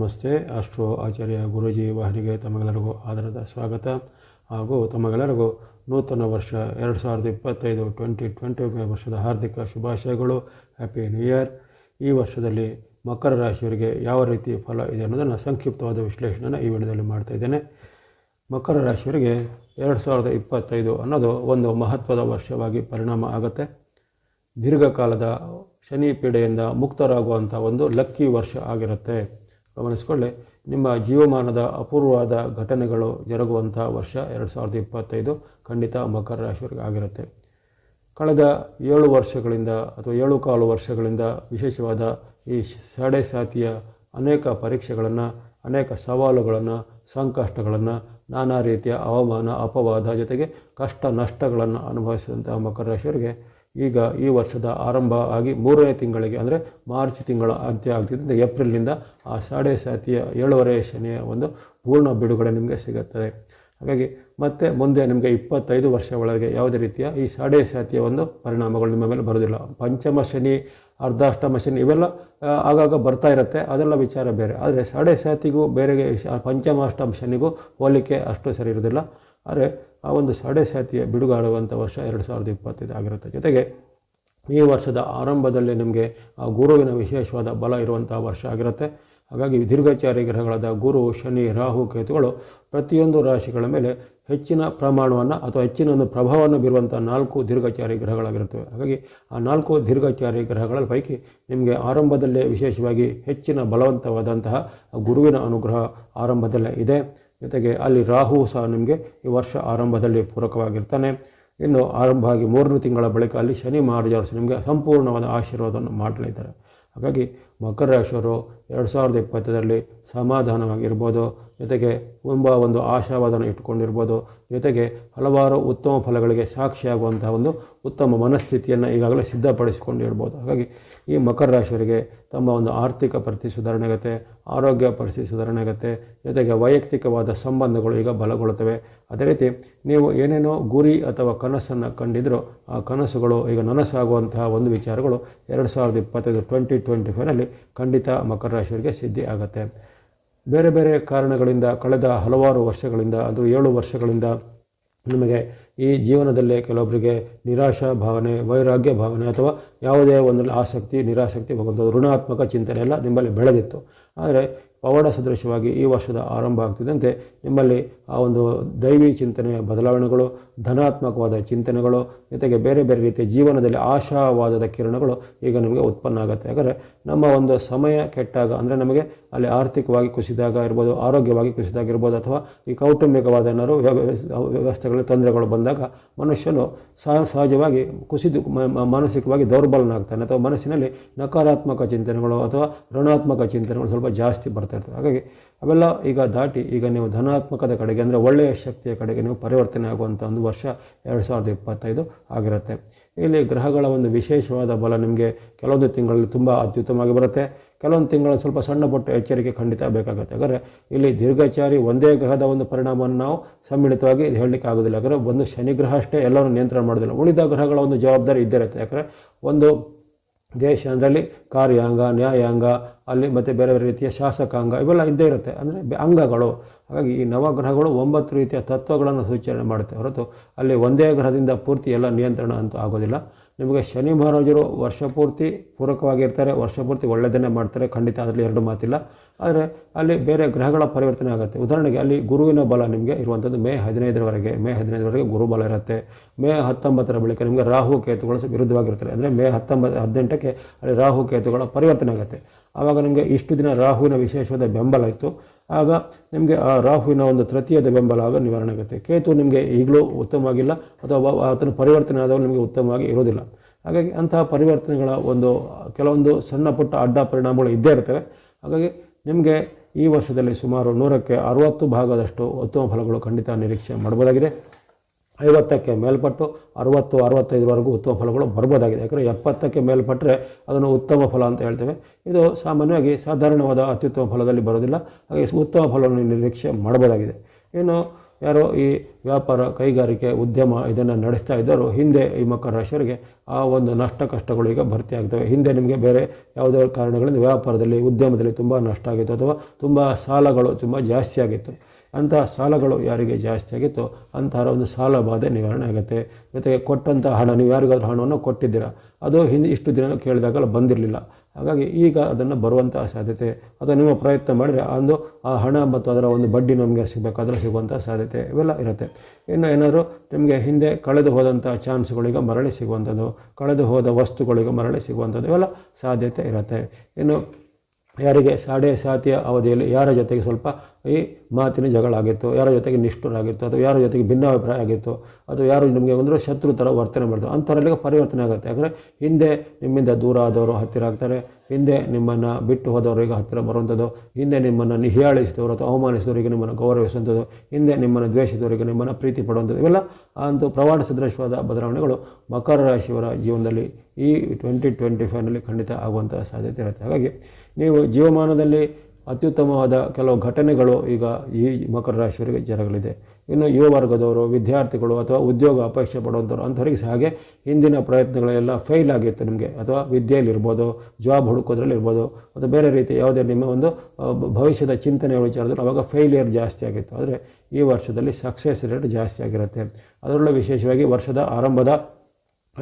ನಮಸ್ತೆ. ಆಸ್ಟ್ರೋ ಆಚಾರ್ಯ ಗುರುಜಿ ವಾಹಿನಿಗೆ ತಮಗೆಲ್ಲರಿಗೂ ಆಧಾರದ ಸ್ವಾಗತ. ಹಾಗೂ ತಮಗೆಲ್ಲರಿಗೂ ನೂತನ ವರ್ಷ ಎರಡು ಸಾವಿರದ ಇಪ್ಪತ್ತೈದು ಟ್ವೆಂಟಿ ಟ್ವೆಂಟಿ ವರ್ಷದ ಹಾರ್ದಿಕ ಶುಭಾಶಯಗಳು. ಹ್ಯಾಪಿ ನ್ಯೂ ಇಯರ್ ಈ ವರ್ಷದಲ್ಲಿ ಮಕರ ರಾಶಿಯವರಿಗೆ ಯಾವ ರೀತಿ ಫಲ ಇದೆ ಅನ್ನೋದನ್ನು ಸಂಕ್ಷಿಪ್ತವಾದ ವಿಶ್ಲೇಷಣೆಯನ್ನು ಈ ವಿಡಿಯೋದಲ್ಲಿ ಮಾಡ್ತಾ ಇದ್ದೇನೆ. ಮಕರ ರಾಶಿಯವರಿಗೆ ಎರಡು ಸಾವಿರದ ಇಪ್ಪತ್ತೈದು ಅನ್ನೋದು ಒಂದು ಮಹತ್ವದ ವರ್ಷವಾಗಿ ಪರಿಣಾಮ ಆಗುತ್ತೆ. ದೀರ್ಘಕಾಲದ ಶನಿ ಪೀಡೆಯಿಂದ ಮುಕ್ತರಾಗುವಂಥ ಒಂದು ಲಕ್ಕಿ ವರ್ಷ ಆಗಿರುತ್ತೆ. ಗಮನಿಸ್ಕೊಳ್ಳಿ, ನಿಮ್ಮ ಜೀವಮಾನದ ಅಪೂರ್ವವಾದ ಘಟನೆಗಳು ಜರುಗುವಂಥ ವರ್ಷ ಎರಡು ಸಾವಿರದ ಇಪ್ಪತ್ತೈದು ಖಂಡಿತ ಮಕರ ರಾಶಿಯವರಿಗೆ ಆಗಿರುತ್ತೆ. ಕಳೆದ ಏಳು ವರ್ಷಗಳಿಂದ ಅಥವಾ ಏಳು ಕಾಲು ವರ್ಷಗಳಿಂದ ವಿಶೇಷವಾದ ಈ ಸಾಡೆ ಸಾತಿಯ ಅನೇಕ ಪರೀಕ್ಷೆಗಳನ್ನು, ಅನೇಕ ಸವಾಲುಗಳನ್ನು, ಸಂಕಷ್ಟಗಳನ್ನು, ನಾನಾ ರೀತಿಯ ಹವಾಮಾನ ಅಪವಾದ ಜೊತೆಗೆ ಕಷ್ಟ ನಷ್ಟಗಳನ್ನು ಅನುಭವಿಸಿದಂತಹ ಮಕರ ರಾಶಿಯವರಿಗೆ ಈಗ ಈ ವರ್ಷದ ಆರಂಭ ಆಗಿ ಮೂರನೇ ತಿಂಗಳಿಗೆ, ಅಂದರೆ ಮಾರ್ಚ್ ತಿಂಗಳ ಅಂತ್ಯ ಆಗ್ತಿದ್ದಂತೆ ಏಪ್ರಿಲ್ನಿಂದ ಆ ಸಾಡೆ ಸಾತಿಯ ಏಳುವರೆ ಶನಿಯ ಒಂದು ಪೂರ್ಣ ಬಿಡುಗಡೆ ನಿಮಗೆ ಸಿಗುತ್ತದೆ. ಹಾಗಾಗಿ ಮತ್ತೆ ಮುಂದೆ ನಿಮಗೆ ಇಪ್ಪತ್ತೈದು ವರ್ಷ ಒಳಗೆ ಯಾವುದೇ ರೀತಿಯ ಈ ಸಾಡೆ ಸಾತಿಯ ಒಂದು ಪರಿಣಾಮಗಳು ನಿಮ್ಮ ಮೇಲೆ ಬರೋದಿಲ್ಲ ಪಂಚಮ ಶನಿ, ಅರ್ಧಾಷ್ಟಮ ಶನಿ ಇವೆಲ್ಲ ಆಗಾಗ ಬರ್ತಾ ಇರುತ್ತೆ. ಅದೆಲ್ಲ ವಿಚಾರ ಬೇರೆ. ಆದರೆ ಸಾಡೆ ಸಾತಿಗೂ ಬೇರೆಗೆ ಪಂಚಮ ಪಂಚಮಾಷ್ಟಮ ಶನಿಗೂ ಹೋಲಿಕೆ ಅಷ್ಟು ಸರಿ ಇರೋದಿಲ್ಲ ಆದರೆ ಆ ಒಂದು ಸಾಡೆ ಸಾತಿಯ ಬಿಡುಗಾಡುವಂಥ ವರ್ಷ ಎರಡು ಸಾವಿರದ ಇಪ್ಪತ್ತೈದು ಆಗಿರುತ್ತೆ. ಜೊತೆಗೆ ಈ ವರ್ಷದ ಆರಂಭದಲ್ಲಿ ನಿಮಗೆ ಆ ಗುರುವಿನ ವಿಶೇಷವಾದ ಬಲ ಇರುವಂಥ ವರ್ಷ ಆಗಿರುತ್ತೆ. ಹಾಗಾಗಿ ದೀರ್ಘಚಾರಿ ಗ್ರಹಗಳಾದ ಗುರು, ಶನಿ, ರಾಹು, ಕೇತುಗಳು ಪ್ರತಿಯೊಂದು ರಾಶಿಗಳ ಮೇಲೆ ಹೆಚ್ಚಿನ ಪ್ರಮಾಣವನ್ನು ಅಥವಾ ಹೆಚ್ಚಿನ ಒಂದು ಪ್ರಭಾವವನ್ನು ಬೀರುವಂಥ ನಾಲ್ಕು ದೀರ್ಘಚಾರಿ ಗ್ರಹಗಳಾಗಿರುತ್ತವೆ. ಹಾಗಾಗಿ ಆ ನಾಲ್ಕು ದೀರ್ಘಚಾರಿ ಗ್ರಹಗಳ ಪೈಕಿ ನಿಮಗೆ ಆರಂಭದಲ್ಲೇ ವಿಶೇಷವಾಗಿ ಹೆಚ್ಚಿನ ಬಲವಂತವಾದಂತಹ ಗುರುವಿನ ಅನುಗ್ರಹ ಆರಂಭದಲ್ಲೇ ಇದೆ. ಜೊತೆಗೆ ಅಲ್ಲಿ ರಾಹು ಸಹ ನಿಮಗೆ ಈ ವರ್ಷ ಆರಂಭದಲ್ಲಿ ಪೂರಕವಾಗಿರ್ತಾನೆ. ಇನ್ನು ಆರಂಭ ಆಗಿ ಮೂರನೇ ತಿಂಗಳ ಬಳಿಕ ಅಲ್ಲಿ ಶನಿ ಮಹಾರಾಜರು ನಿಮಗೆ ಸಂಪೂರ್ಣವಾದ ಆಶೀರ್ವಾದವನ್ನು ಮಾಡಲಿದ್ದಾರೆ. ಹಾಗಾಗಿ ಮಕರ ರಾಶಿಯವರು ಎರಡು ಸಾವಿರದ ಇಪ್ಪತ್ತರಲ್ಲಿ ಸಮಾಧಾನವಾಗಿರ್ಬೋದು. ಜೊತೆಗೆ ತುಂಬ ಒಂದು ಆಶಾವಾದನ ಇಟ್ಕೊಂಡಿರ್ಬೋದು. ಜೊತೆಗೆ ಹಲವಾರು ಉತ್ತಮ ಫಲಗಳಿಗೆ ಸಾಕ್ಷಿಯಾಗುವಂತಹ ಒಂದು ಉತ್ತಮ ಮನಸ್ಥಿತಿಯನ್ನು ಈಗಾಗಲೇ ಸಿದ್ಧಪಡಿಸಿಕೊಂಡಿರ್ಬೋದು ಹಾಗಾಗಿ ಈ ಮಕರ ರಾಶಿಯವರಿಗೆ ತಮ್ಮ ಒಂದು ಆರ್ಥಿಕ ಪರಿಸ್ಥಿತಿ ಸುಧಾರಣೆ ಆಗುತ್ತೆ, ಆರೋಗ್ಯ ಪರಿಸ್ಥಿತಿ ಸುಧಾರಣೆ ಆಗುತ್ತೆ, ಜೊತೆಗೆ ವೈಯಕ್ತಿಕವಾದ ಸಂಬಂಧಗಳು ಈಗ ಬಲಗೊಳ್ಳುತ್ತವೆ. ಅದೇ ರೀತಿ ನೀವು ಏನೇನೋ ಗುರಿ ಅಥವಾ ಕನಸನ್ನು ಕಂಡಿದ್ರೋ ಆ ಕನಸುಗಳು, ಈಗ ನನಸಾಗುವಂತಹ ಒಂದು ವಿಚಾರಗಳು ಎರಡು ಸಾವಿರದ ಇಪ್ಪತ್ತೈದು ಟ್ವೆಂಟಿ ಟ್ವೆಂಟಿ ಖಂಡಿತ ಮಕರ ರಾಶಿಯವರಿಗೆ ಸಿದ್ಧಿ ಆಗುತ್ತೆ. ಬೇರೆ ಬೇರೆ ಕಾರಣಗಳಿಂದ ಕಳೆದ ಹಲವಾರು ವರ್ಷಗಳಿಂದ, ಅದು ಏಳು ವರ್ಷಗಳಿಂದ ನಿಮಗೆ ಈ ಜೀವನದಲ್ಲೇ ಕೆಲವೊಬ್ಬರಿಗೆ ನಿರಾಶಾ ಭಾವನೆ, ವೈರಾಗ್ಯ ಭಾವನೆ ಅಥವಾ ಯಾವುದೇ ಒಂದರಲ್ಲಿ ಆಸಕ್ತಿ, ನಿರಾಸಕ್ತಿ ಒಂದು ಋಣಾತ್ಮಕ ಚಿಂತನೆ ಎಲ್ಲ ನಿಮ್ಮಲ್ಲಿ ಬೆಳೆದಿತ್ತು. ಆದರೆ ಪವಾಡ ಸದೃಶವಾಗಿ ಈ ವರ್ಷದ ಆರಂಭ ಆಗ್ತಿದ್ದಂತೆ ನಿಮ್ಮಲ್ಲಿ ಆ ಒಂದು ದೈವಿ ಚಿಂತನೆಯ ಬದಲಾವಣೆಗಳು, ಧನಾತ್ಮಕವಾದ ಚಿಂತನೆಗಳು, ಜೊತೆಗೆ ಬೇರೆ ಬೇರೆ ರೀತಿಯ ಜೀವನದಲ್ಲಿ ಆಶಾವಾದದ ಕಿರಣಗಳು ಈಗ ನಿಮಗೆ ಉತ್ಪನ್ನ ಆಗುತ್ತೆ. ಯಾಕಂದರೆ ನಮ್ಮ ಒಂದು ಸಮಯ ಕೆಟ್ಟಾಗ, ಅಂದರೆ ನಮಗೆ ಅಲ್ಲಿ ಆರ್ಥಿಕವಾಗಿ ಕುಸಿದಾಗ ಇರ್ಬೋದು, ಆರೋಗ್ಯವಾಗಿ ಕುಸಿದಾಗ ಇರ್ಬೋದು, ಅಥವಾ ಈ ಕೌಟುಂಬಿಕವಾದ ಏನಾದ್ರು ವ್ಯವಸ್ಥೆಗಳು, ತೊಂದರೆಗಳು ಬಂದಾಗ ಮನುಷ್ಯನು ಸಹ, ಸಹಜವಾಗಿ ಕುಸಿದು ಮಾನಸಿಕವಾಗಿ ದೌರ್ಬಲನಾಗ್ತಾನೆ. ಅಥವಾ ಮನಸ್ಸಿನಲ್ಲಿ ನಕಾರಾತ್ಮಕ ಚಿಂತನೆಗಳು ಅಥವಾ ಋಣಾತ್ಮಕ ಚಿಂತನೆಗಳು ಸ್ವಲ್ಪ ಜಾಸ್ತಿ ಬರ್ತಾ ಇರ್ತವೆ ಹಾಗಾಗಿ ಅವೆಲ್ಲ ಈಗ ದಾಟಿ ಈಗ ನೀವು ಧನಾತ್ಮಕದ ಕಡೆಗೆ ಅಂದರೆ ಒಳ್ಳೆಯ ಶಕ್ತಿಯ ಕಡೆಗೆ ನೀವು ಪರಿವರ್ತನೆ ಆಗುವಂಥ ಒಂದು ವರ್ಷ ಎರಡು ಸಾವಿರದ ಇಪ್ಪತ್ತೈದು ಆಗಿರುತ್ತೆ. ಇಲ್ಲಿ ಗ್ರಹಗಳ ಒಂದು ವಿಶೇಷವಾದ ಬಲ ನಿಮಗೆ ಕೆಲವೊಂದು ತಿಂಗಳಲ್ಲಿ ತುಂಬ ಅತ್ಯುತ್ತಮವಾಗಿ ಬರುತ್ತೆ. ಕೆಲವೊಂದು ತಿಂಗಳು ಸ್ವಲ್ಪ ಸಣ್ಣ ಪುಟ್ಟ ಎಚ್ಚರಿಕೆ ಖಂಡಿತ ಬೇಕಾಗುತ್ತೆ. ಯಾಕಂದರೆ ಇಲ್ಲಿ ದೀರ್ಘಚಾರಿ ಒಂದೇ ಗ್ರಹದ ಒಂದು ಪರಿಣಾಮವನ್ನು ನಾವು ಸಮ್ಮಿಳಿತವಾಗಿ ಹೇಳಲಿಕ್ಕೆ ಆಗೋದಿಲ್ಲ. ಯಾಕಂದರೆ ಒಂದು ಶನಿ ಗ್ರಹ ಅಷ್ಟೇ ಎಲ್ಲರೂ ನಿಯಂತ್ರಣ ಮಾಡೋದಿಲ್ಲ. ಉಳಿದ ಗ್ರಹಗಳ ಒಂದು ಜವಾಬ್ದಾರಿ ಇದ್ದಿರುತ್ತೆ ಯಾಕಂದರೆ ಒಂದು ದೇಶ ಅದರಲ್ಲಿ ಕಾರ್ಯಾಂಗ, ನ್ಯಾಯಾಂಗ, ಅಲ್ಲಿ ಮತ್ತು ಬೇರೆ ಬೇರೆ ರೀತಿಯ ಶಾಸಕಾಂಗ ಇವೆಲ್ಲ ಇದ್ದೇ ಇರುತ್ತೆ. ಅಂದರೆ ಅಂಗಗಳು. ಹಾಗಾಗಿ ಈ ನವಗ್ರಹಗಳು ಒಂಬತ್ತು ರೀತಿಯ ತತ್ವಗಳನ್ನು ಸೂಚನೆ ಮಾಡುತ್ತೆ ಹೊರತು ಅಲ್ಲಿ ಒಂದೇ ಗ್ರಹದಿಂದ ಪೂರ್ತಿ ಎಲ್ಲ ನಿಯಂತ್ರಣ ಅಂತೂ ಆಗೋದಿಲ್ಲ. ನಿಮಗೆ ಶನಿ ಮಹಾರಾಜರು ವರ್ಷ ಪೂರ್ತಿ ಪೂರಕವಾಗಿರ್ತಾರೆ, ವರ್ಷ ಪೂರ್ತಿ ಒಳ್ಳೆಯದನ್ನೇ ಮಾಡ್ತಾರೆ, ಖಂಡಿತ ಅದರಲ್ಲಿ ಎರಡು ಮಾತಿಲ್ಲ. ಆದರೆ ಅಲ್ಲಿ ಬೇರೆ ಗ್ರಹಗಳ ಪರಿವರ್ತನೆ ಆಗುತ್ತೆ. ಉದಾಹರಣೆಗೆ ಅಲ್ಲಿ ಗುರುವಿನ ಬಲ ನಿಮಗೆ ಇರುವಂಥದ್ದು ಮೇ ಹದಿನೈದರವರೆಗೆ ಮೇ ಹದಿನೈದರವರೆಗೆ ಗುರು ಬಲ ಇರುತ್ತೆ. ಮೇ ಹತ್ತೊಂಬತ್ತರ ಬಳಿಕ ನಿಮಗೆ ರಾಹು ಕೇತುಗಳು ವಿರುದ್ಧವಾಗಿರ್ತಾರೆ ಅಂದರೆ ಮೇ ಹತ್ತೊಂಬತ್ತು ಹದಿನೆಂಟಕ್ಕೆ ಅಲ್ಲಿ ರಾಹು ಕೇತುಗಳ ಪರಿವರ್ತನೆ ಆಗುತ್ತೆ. ಆವಾಗ ನಿಮಗೆ ಇಷ್ಟು ದಿನ ರಾಹುವಿನ ವಿಶೇಷವಾದ ಬೆಂಬಲ ಇತ್ತು. ಆಗ ನಿಮಗೆ ಆ ರಾಹುವಿನ ಒಂದು ತೃತೀಯದ ಬೆಂಬಲ ಆಗ ನಿವಾರಣೆ ಆಗುತ್ತೆ. ಕೇತು ನಿಮಗೆ ಈಗಲೂ ಉತ್ತಮವಾಗಿಲ್ಲ ಅಥವಾ ಆತನ ಪರಿವರ್ತನೆ ಆದವರು ನಿಮಗೆ ಉತ್ತಮವಾಗಿ ಇರೋದಿಲ್ಲ ಹಾಗಾಗಿ ಅಂತಹ ಪರಿವರ್ತನೆಗಳ ಒಂದು, ಕೆಲವೊಂದು ಸಣ್ಣ ಪುಟ್ಟ ಅಡ್ಡ ಪರಿಣಾಮಗಳು ಇದ್ದೇ ಇರ್ತವೆ. ಹಾಗಾಗಿ ನಿಮಗೆ ಈ ವರ್ಷದಲ್ಲಿ ಸುಮಾರು ನೂರಕ್ಕೆ ಅರುವತ್ತು ಭಾಗದಷ್ಟು ಉತ್ತಮ ಫಲಗಳು ಖಂಡಿತ ನಿರೀಕ್ಷೆ ಮಾಡ್ಬೋದಾಗಿದೆ. ಐವತ್ತಕ್ಕೆ ಮೇಲ್ಪಟ್ಟು ಅರುವತ್ತು, ಅರವತ್ತೈದರವರೆಗೂ ಉತ್ತಮ ಫಲಗಳು ಬರ್ಬೋದಾಗಿದೆ. ಯಾಕಂದರೆ ಎಪ್ಪತ್ತಕ್ಕೆ ಮೇಲ್ಪಟ್ಟರೆ ಅದನ್ನು ಉತ್ತಮ ಫಲ ಅಂತ ಹೇಳ್ತೇವೆ. ಇದು ಸಾಮಾನ್ಯವಾಗಿ ಸಾಧಾರಣವಾದ ಅತ್ಯುತ್ತಮ ಫಲದಲ್ಲಿ ಬರೋದಿಲ್ಲ. ಹಾಗೆ ಉತ್ತಮ ಫಲವನ್ನು ನಿರೀಕ್ಷೆ ಮಾಡ್ಬೋದಾಗಿದೆ. ಇನ್ನು ಯಾರೋ ಈ ವ್ಯಾಪಾರ ಕೈಗಾರಿಕೆ ಉದ್ಯಮ ಇದನ್ನು ನಡೆಸ್ತಾ ಇದ್ದರು ಹಿಂದೆ ಈ ಮಕರ ರಾಶಿಯವರಿಗೆ ಆ ಒಂದು ನಷ್ಟ ಕಷ್ಟಗಳು ಈಗ ಭರ್ತಿ ಆಗ್ತವೆ. ಹಿಂದೆ ನಿಮಗೆ ಬೇರೆ ಯಾವುದೇ ಕಾರಣಗಳಿಂದ ವ್ಯಾಪಾರದಲ್ಲಿ, ಉದ್ಯಮದಲ್ಲಿ ತುಂಬ ನಷ್ಟ ಆಗಿತ್ತು ಅಥವಾ ತುಂಬ ಸಾಲಗಳು ತುಂಬ ಜಾಸ್ತಿ ಆಗಿತ್ತು. ಅಂಥ ಸಾಲಗಳು ಯಾರಿಗೆ ಜಾಸ್ತಿ ಆಗಿತ್ತೋ ಅಂತಹ ಒಂದು ಸಾಲ ಬಾಧೆ ನಿವಾರಣೆ ಆಗುತ್ತೆ. ಜೊತೆಗೆ ಕೊಟ್ಟಂಥ ಹಣ ನೀವು ಯಾರಿಗಾದ್ರೂ ಹಣವನ್ನು ಕೊಟ್ಟಿದ್ದೀರಾ? ಅದು ಹಿಂದೆ ಇಷ್ಟು ದಿನ ಕೇಳಿದಾಗ ಬಂದಿರಲಿಲ್ಲ. ಹಾಗಾಗಿ ಈಗ ಅದನ್ನು ಬರುವಂತಹ ಸಾಧ್ಯತೆ, ಅಥವಾ ನಿಮ್ಮ ಪ್ರಯತ್ನ ಮಾಡಿದರೆ ಒಂದು ಆ ಹಣ ಮತ್ತು ಅದರ ಒಂದು ಬಡ್ಡಿ ನಮಗೆ ಸಿಗಬೇಕಾದ್ರೆ ಸಿಗುವಂಥ ಸಾಧ್ಯತೆ ಇವೆಲ್ಲ ಇರುತ್ತೆ. ಇನ್ನು ಏನಾದರೂ ನಿಮಗೆ ಹಿಂದೆ ಕಳೆದು ಹೋದಂಥ ಚಾನ್ಸ್ಗಳಿಗೆ ಮರಳಿ ಸಿಗುವಂಥದ್ದು, ಕಳೆದು ಹೋದ ವಸ್ತುಗಳಿಗೆ ಮರಳಿ ಸಿಗುವಂಥದ್ದು ಇವೆಲ್ಲ ಸಾಧ್ಯತೆ ಇರುತ್ತೆ. ಇನ್ನು ಯಾರಿಗೆ ಸಾಡೆ ಸಾತಿಯ ಅವಧಿಯಲ್ಲಿ, ಯಾರ ಜೊತೆಗೆ ಸ್ವಲ್ಪ ಈ ಮಾತಿನ ಜಗಳ ಆಗಿತ್ತು, ಯಾರ ಜೊತೆಗೆ ನಿಷ್ಠುರಾಗಿತ್ತು ಅಥವಾ ಯಾರ ಜೊತೆಗೆ ಭಿನ್ನಾಭಿಪ್ರಾಯ ಆಗಿತ್ತು, ಅಥವಾ ಯಾರು ನಿಮಗೆ ಒಂದು ಶತ್ರು ಥರ ವರ್ತನೆ ಮಾಡ್ತಾರೆ ಅಂಥವರಲ್ಲಿಗೆ ಪರಿವರ್ತನೆ ಆಗುತ್ತೆ. ಯಾಕಂದರೆ ಹಿಂದೆ ನಿಮ್ಮಿಂದ ದೂರ ಆದವರು ಹತ್ತಿರ ಆಗ್ತಾರೆ, ಹಿಂದೆ ನಿಮ್ಮನ್ನು ಬಿಟ್ಟು ಈಗ ಹತ್ತಿರ ಬರುವಂಥದ್ದು, ಹಿಂದೆ ನಿಮ್ಮನ್ನು ನಿಹ್ಯಾಳಿಸಿದವರು ಅಥವಾ ಅವಮಾನಿಸಿದವರಿಗೆ ನಿಮ್ಮನ್ನು ಗೌರವಿಸುವಂಥದ್ದು, ಹಿಂದೆ ನಿಮ್ಮನ್ನು ದ್ವೇಷಿಸಿದವರಿಗೆ ನಿಮ್ಮನ್ನು ಪ್ರೀತಿ ಪಡುವಂಥದ್ದು, ಇವೆಲ್ಲ ಅಂತ ಪ್ರವಾಡ ಸದೃಶವಾದ ಬದಲಾವಣೆಗಳು ಮಕರ ರಾಶಿಯವರ ಜೀವನದಲ್ಲಿ ಈ ಟ್ವೆಂಟಿ ಟ್ವೆಂಟಿ ಫೈವ್ನಲ್ಲಿ ಖಂಡಿತ ಆಗುವಂಥ ಸಾಧ್ಯತೆ ಇರುತ್ತೆ. ಹಾಗಾಗಿ ನೀವು ಜೀವಮಾನದಲ್ಲಿ ಅತ್ಯುತ್ತಮವಾದ ಕೆಲವು ಘಟನೆಗಳು ಈಗ ಈ ಮಕರ ರಾಶಿಯವರಿಗೆ ಜರಗಲಿದೆ. ಇನ್ನು ಯುವ ವರ್ಗದವರು, ವಿದ್ಯಾರ್ಥಿಗಳು ಅಥವಾ ಉದ್ಯೋಗ ಅಪೇಕ್ಷೆ ಪಡುವಂಥವ್ರು ಅಂಥವ್ರಿಗೆ ಸಹ ಹಾಗೆ ಹಿಂದಿನ ಪ್ರಯತ್ನಗಳೆಲ್ಲ ಫೇಲ್ ಆಗಿತ್ತು ನಿಮಗೆ. ಅಥವಾ ವಿದ್ಯೆಯಲ್ಲಿರ್ಬೋದು ಜಾಬ್ ಹುಡುಕೋದ್ರಲ್ಲಿ ಇರ್ಬೋದು ಅಥವಾ ಬೇರೆ ರೀತಿ ಯಾವುದೇ ನಿಮ್ಮ ಒಂದು ಭವಿಷ್ಯದ ಚಿಂತನೆಯ ವಿಚಾರದಲ್ಲಿ ಅವಾಗ ಫೈಲಿಯರ್ ಜಾಸ್ತಿ ಆಗಿತ್ತು. ಆದರೆ ಈ ವರ್ಷದಲ್ಲಿ ಸಕ್ಸಸ್ ರೇಟ್ ಜಾಸ್ತಿ ಆಗಿರುತ್ತೆ. ಅದರಲ್ಲೂ ವಿಶೇಷವಾಗಿ ವರ್ಷದ ಆರಂಭದ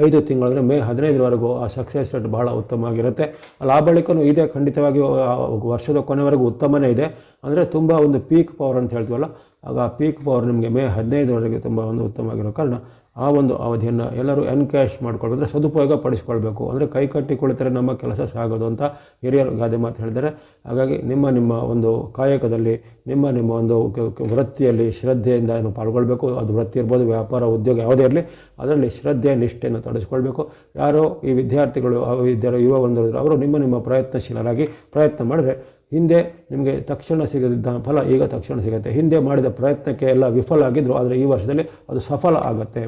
ಐದು ತಿಂಗಳಂದರೆ ಮೇ ಹದಿನೈದರವರೆಗೂ ಆ ಸಕ್ಸಸ್ ರೇಟ್ ಬಹಳ ಉತ್ತಮವಾಗಿರುತ್ತೆ. ಲಾಭ ಬಳಿಕನೂ ಇದೆ ಖಂಡಿತವಾಗಿ ವರ್ಷದ ಕೊನೆವರೆಗೂ ಉತ್ತಮನೇ ಇದೆ. ಅಂದರೆ ತುಂಬ ಒಂದು ಪೀಕ್ ಪವರ್ ಅಂತ ಹೇಳ್ತೀವಲ್ಲ? ಆಗ ಪೀಕ್ ಪವರ್ ನಿಮಗೆ ಮೇ ಹದಿನೈದರವರೆಗೆ ತುಂಬ ಒಂದು ಉತ್ತಮವಾಗಿರೋ ಕಾರಣ ಆ ಒಂದು ಅವಧಿಯನ್ನು ಎಲ್ಲರೂ ಎನ್ಕ್ಯಾಶ್ ಮಾಡ್ಕೊಳ್ಬೇಕು ಸದುಪಯೋಗ ಪಡಿಸ್ಕೊಳ್ಬೇಕು. ಅಂದರೆ ಕೈ ಕಟ್ಟಿ ಕುಳಿತರೆ ನಮ್ಮ ಕೆಲಸ ಸಾಗೋದು ಅಂತ ಹಿರಿಯರು ಗಾದೆ ಮಾತು ಹೇಳಿದ್ದಾರೆ. ಹಾಗಾಗಿ ನಿಮ್ಮ ನಿಮ್ಮ ಒಂದು ಕಾಯಕದಲ್ಲಿ, ನಿಮ್ಮ ನಿಮ್ಮ ಒಂದು ವೃತ್ತಿಯಲ್ಲಿ ಶ್ರದ್ಧೆಯಿಂದ ಏನು ಪಾಲ್ಗೊಳ್ಬೇಕು? ಅದು ವೃತ್ತಿ ಇರ್ಬೋದು, ವ್ಯಾಪಾರ, ಉದ್ಯೋಗ ಯಾವುದೇ ಇರಲಿ, ಅದರಲ್ಲಿ ಶ್ರದ್ಧೆ ನಿಷ್ಠೆಯನ್ನು ತೊಡಗಿಸ್ಕೊಳ್ಬೇಕು ಯಾರೋ ಈ ವಿದ್ಯಾರ್ಥಿಗಳು, ಆ ವಿದ್ಯಾರ್ಥಿ ಯುವ ಒಂದು ಅವರು ನಿಮ್ಮ ನಿಮ್ಮ ಪ್ರಯತ್ನಶೀಲರಾಗಿ ಪ್ರಯತ್ನ ಮಾಡಿದ್ರೆ ಹಿಂದೆ ನಿಮಗೆ ತಕ್ಷಣ ಸಿಗದಿದ್ದ ಫಲ ಈಗ ತಕ್ಷಣ ಸಿಗುತ್ತೆ. ಹಿಂದೆ ಮಾಡಿದ ಪ್ರಯತ್ನಕ್ಕೆ ಎಲ್ಲ ವಿಫಲ ಆಗಿದ್ದರು ಆದರೆ ಈ ವರ್ಷದಲ್ಲಿ ಅದು ಸಫಲ ಆಗುತ್ತೆ.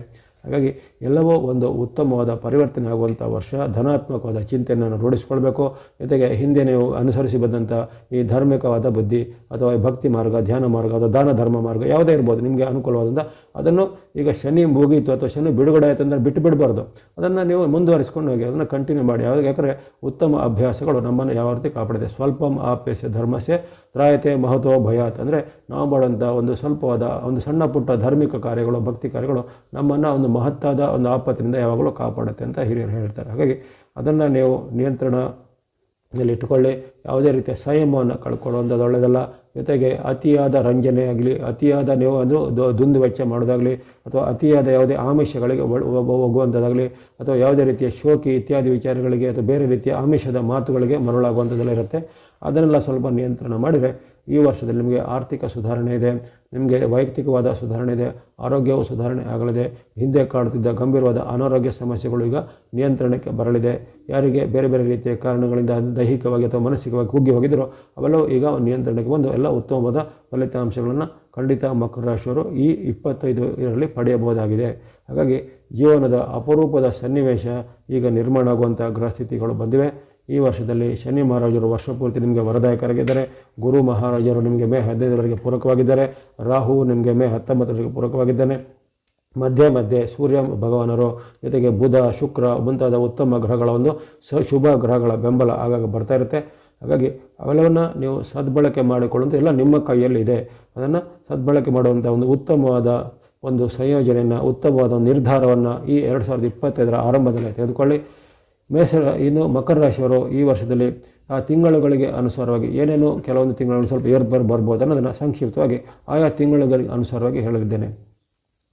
ಹಾಗಾಗಿ ಎಲ್ಲವೂ ಒಂದು ಉತ್ತಮವಾದ ಪರಿವರ್ತನೆ ಆಗುವಂಥ ವರ್ಷ, ಧನಾತ್ಮಕವಾದ ಚಿಂತನೆಯನ್ನು ರೂಢಿಸಿಕೊಳ್ಬೇಕು. ಜೊತೆಗೆ ಹಿಂದೆ ನೀವು ಅನುಸರಿಸಿ ಬಂದಂಥ ಈ ಧಾರ್ಮಿಕವಾದ ಬುದ್ಧಿ ಅಥವಾ ಈ ಭಕ್ತಿ ಮಾರ್ಗ, ಧ್ಯಾನ ಮಾರ್ಗ ಅಥವಾ ದಾನ ಧರ್ಮ ಮಾರ್ಗ ಯಾವುದೇ ಇರ್ಬೋದು ನಿಮಗೆ ಅನುಕೂಲವಾದಂಥ ಅದನ್ನು ಈಗ ಶನಿ ಮುಗೀತು ಅಥವಾ ಶನಿ ಬಿಡುಗಡೆ ಆಯಿತು ಅಂದರೆ ಬಿಟ್ಟು ಬಿಡಬಾರ್ದು. ಅದನ್ನು ನೀವು ಮುಂದುವರಿಸ್ಕೊಂಡು ಹೋಗಿ, ಅದನ್ನು ಕಂಟಿನ್ಯೂ ಮಾಡಿ. ಯಾವುದೇ ಯಾಕಂದರೆ ಉತ್ತಮ ಅಭ್ಯಾಸಗಳು ನಮ್ಮನ್ನು ಯಾವ ರೀತಿ ಕಾಪಾಡಿದೆ? ಸ್ವಲ್ಪಂ ಆಪ್ಯಸ್ಯ ಧರ್ಮಸ್ಯ ತ್ರಾಯತೆ ಮಹತ್ವ ಭಯಾತ್. ಅಂದರೆ ನಾವು ಮಾಡೋಂಥ ಒಂದು ಸ್ವಲ್ಪವಾದ ಒಂದು ಸಣ್ಣ ಪುಟ್ಟ ಧಾರ್ಮಿಕ ಕಾರ್ಯಗಳು, ಭಕ್ತಿ ಕಾರ್ಯಗಳು ನಮ್ಮನ್ನು ಒಂದು ಮಹತ್ತಾದ ಒಂದು ಆಪತ್ತಿನಿಂದ ಯಾವಾಗಲೂ ಕಾಪಾಡುತ್ತೆ ಅಂತ ಹಿರಿಯರು ಹೇಳ್ತಾರೆ. ಹಾಗಾಗಿ ಅದನ್ನು ನೀವು ನಿಯಂತ್ರಣದಲ್ಲಿ ಇಟ್ಟುಕೊಳ್ಳಿ. ಯಾವುದೇ ರೀತಿಯ ಸಂಯಮವನ್ನು ಕಳ್ಕೊಳ್ಳುವಂಥದ್ದು ಒಳ್ಳೆಯದಲ್ಲ. ಜೊತೆಗೆ ಅತಿಯಾದ ರಂಜನೆ ಆಗಲಿ, ಅತಿಯಾದ ನೀವು ಅಂದರೆ ದುಂದು ವೆಚ್ಚ ಮಾಡೋದಾಗಲಿ, ಅಥವಾ ಅತಿಯಾದ ಯಾವುದೇ ಆಮಿಷಗಳಿಗೆ ಹೋಗುವಂಥದ್ದಾಗಲಿ, ಅಥವಾ ಯಾವುದೇ ರೀತಿಯ ಶೋಕಿ ಇತ್ಯಾದಿ ವಿಚಾರಗಳಿಗೆ ಅಥವಾ ಬೇರೆ ರೀತಿಯ ಆಮಿಷದ ಮಾತುಗಳಿಗೆ ಮರಳಾಗುವಂಥದ್ದೆಲ್ಲ ಇರುತ್ತೆ. ಅದನ್ನೆಲ್ಲ ಸ್ವಲ್ಪ ನಿಯಂತ್ರಣ ಮಾಡಿದರೆ ಈ ವರ್ಷದಲ್ಲಿ ನಿಮಗೆ ಆರ್ಥಿಕ ಸುಧಾರಣೆ ಇದೆ, ನಿಮಗೆ ವೈಯಕ್ತಿಕವಾದ ಸುಧಾರಣೆ ಇದೆ, ಆರೋಗ್ಯವು ಸುಧಾರಣೆ ಆಗಲಿದೆ, ಹಿಂದೆ ಕಾಡುತ್ತಿದ್ದ ಗಂಭೀರವಾದ ಅನಾರೋಗ್ಯ ಸಮಸ್ಯೆಗಳು ಈಗ ನಿಯಂತ್ರಣಕ್ಕೆ ಬರಲಿದೆ. ಯಾರಿಗೆ ಬೇರೆ ಬೇರೆ ರೀತಿಯ ಕಾರಣಗಳಿಂದ ದೈಹಿಕವಾಗಿ ಅಥವಾ ಮಾನಸಿಕವಾಗಿ ಕುಗ್ಗಿ ಹೋಗಿದ್ರೋ ಅವೆಲ್ಲವೂ ಈಗ ನಿಯಂತ್ರಣಕ್ಕೆ ಬಂದು ಎಲ್ಲ ಉತ್ತಮವಾದ ಫಲಿತಾಂಶಗಳನ್ನು ಖಂಡಿತ ಮಕರ ರಾಶಿಯವರು ಈ ಇಪ್ಪತ್ತೈದು ಇದರಲ್ಲಿ ಪಡೆಯಬಹುದಾಗಿದೆ. ಹಾಗಾಗಿ ಜೀವನದ ಅಪರೂಪದ ಸನ್ನಿವೇಶ ಈಗ ನಿರ್ಮಾಣ ಆಗುವಂಥ ಗ್ರಹಸ್ಥಿತಿಗಳು ಬಂದಿವೆ. ಈ ವರ್ಷದಲ್ಲಿ ಶನಿ ಮಹಾರಾಜರು ವರ್ಷ ಪೂರ್ತಿ ನಿಮಗೆ ವರದಾಯಕರಾಗಿದ್ದಾರೆ. ಗುರು ಮಹಾರಾಜರು ನಿಮಗೆ ಮೇ ಹದಿನೈದರವರೆಗೆ ಪೂರಕವಾಗಿದ್ದಾರೆ. ರಾಹು ನಿಮಗೆ ಮೇ ಹತ್ತೊಂಬತ್ತರವರೆಗೆ ಪೂರಕವಾಗಿದ್ದಾನೆ. ಮಧ್ಯೆ ಮಧ್ಯೆ ಸೂರ್ಯ ಭಗವಾನರು ಜೊತೆಗೆ ಬುಧ, ಶುಕ್ರ ಮುಂತಾದ ಉತ್ತಮ ಗ್ರಹಗಳ ಒಂದು ಸ ಶುಭ ಗ್ರಹಗಳ ಬೆಂಬಲ ಆಗಾಗ ಬರ್ತಾ ಇರುತ್ತೆ. ಹಾಗಾಗಿ ಅವೆಲ್ಲವನ್ನು ನೀವು ಸದ್ಬಳಕೆ ಮಾಡಿಕೊಳ್ಳುವಂಥ ಎಲ್ಲ ನಿಮ್ಮ ಕೈಯಲ್ಲಿದೆ. ಅದನ್ನು ಸದ್ಬಳಕೆ ಮಾಡುವಂಥ ಒಂದು ಉತ್ತಮವಾದ ಒಂದು ಸಂಯೋಜನೆಯನ್ನು, ಉತ್ತಮವಾದ ನಿರ್ಧಾರವನ್ನು ಈ ಎರಡು ಸಾವಿರದ ಇಪ್ಪತ್ತೈದರ ಆರಂಭದಲ್ಲಿ ತೆಗೆದುಕೊಳ್ಳಿ. ಮೇಷ ಇನ್ನು ಮಕರ ರಾಶಿಯವರು ಈ ವರ್ಷದಲ್ಲಿ, ಆ ತಿಂಗಳುಗಳಿಗೆ ಅನುಸಾರವಾಗಿ ಏನೇನು ಕೆಲವೊಂದು ತಿಂಗಳು ಸ್ವಲ್ಪ ಏರ್ಬರ್ ಬರ್ಬೋದು ಅನ್ನೋದನ್ನು ಸಂಕ್ಷಿಪ್ತವಾಗಿ ಆಯಾ ತಿಂಗಳುಗಳಿಗೆ ಅನುಸಾರವಾಗಿ ಹೇಳಲಿದ್ದೇನೆ.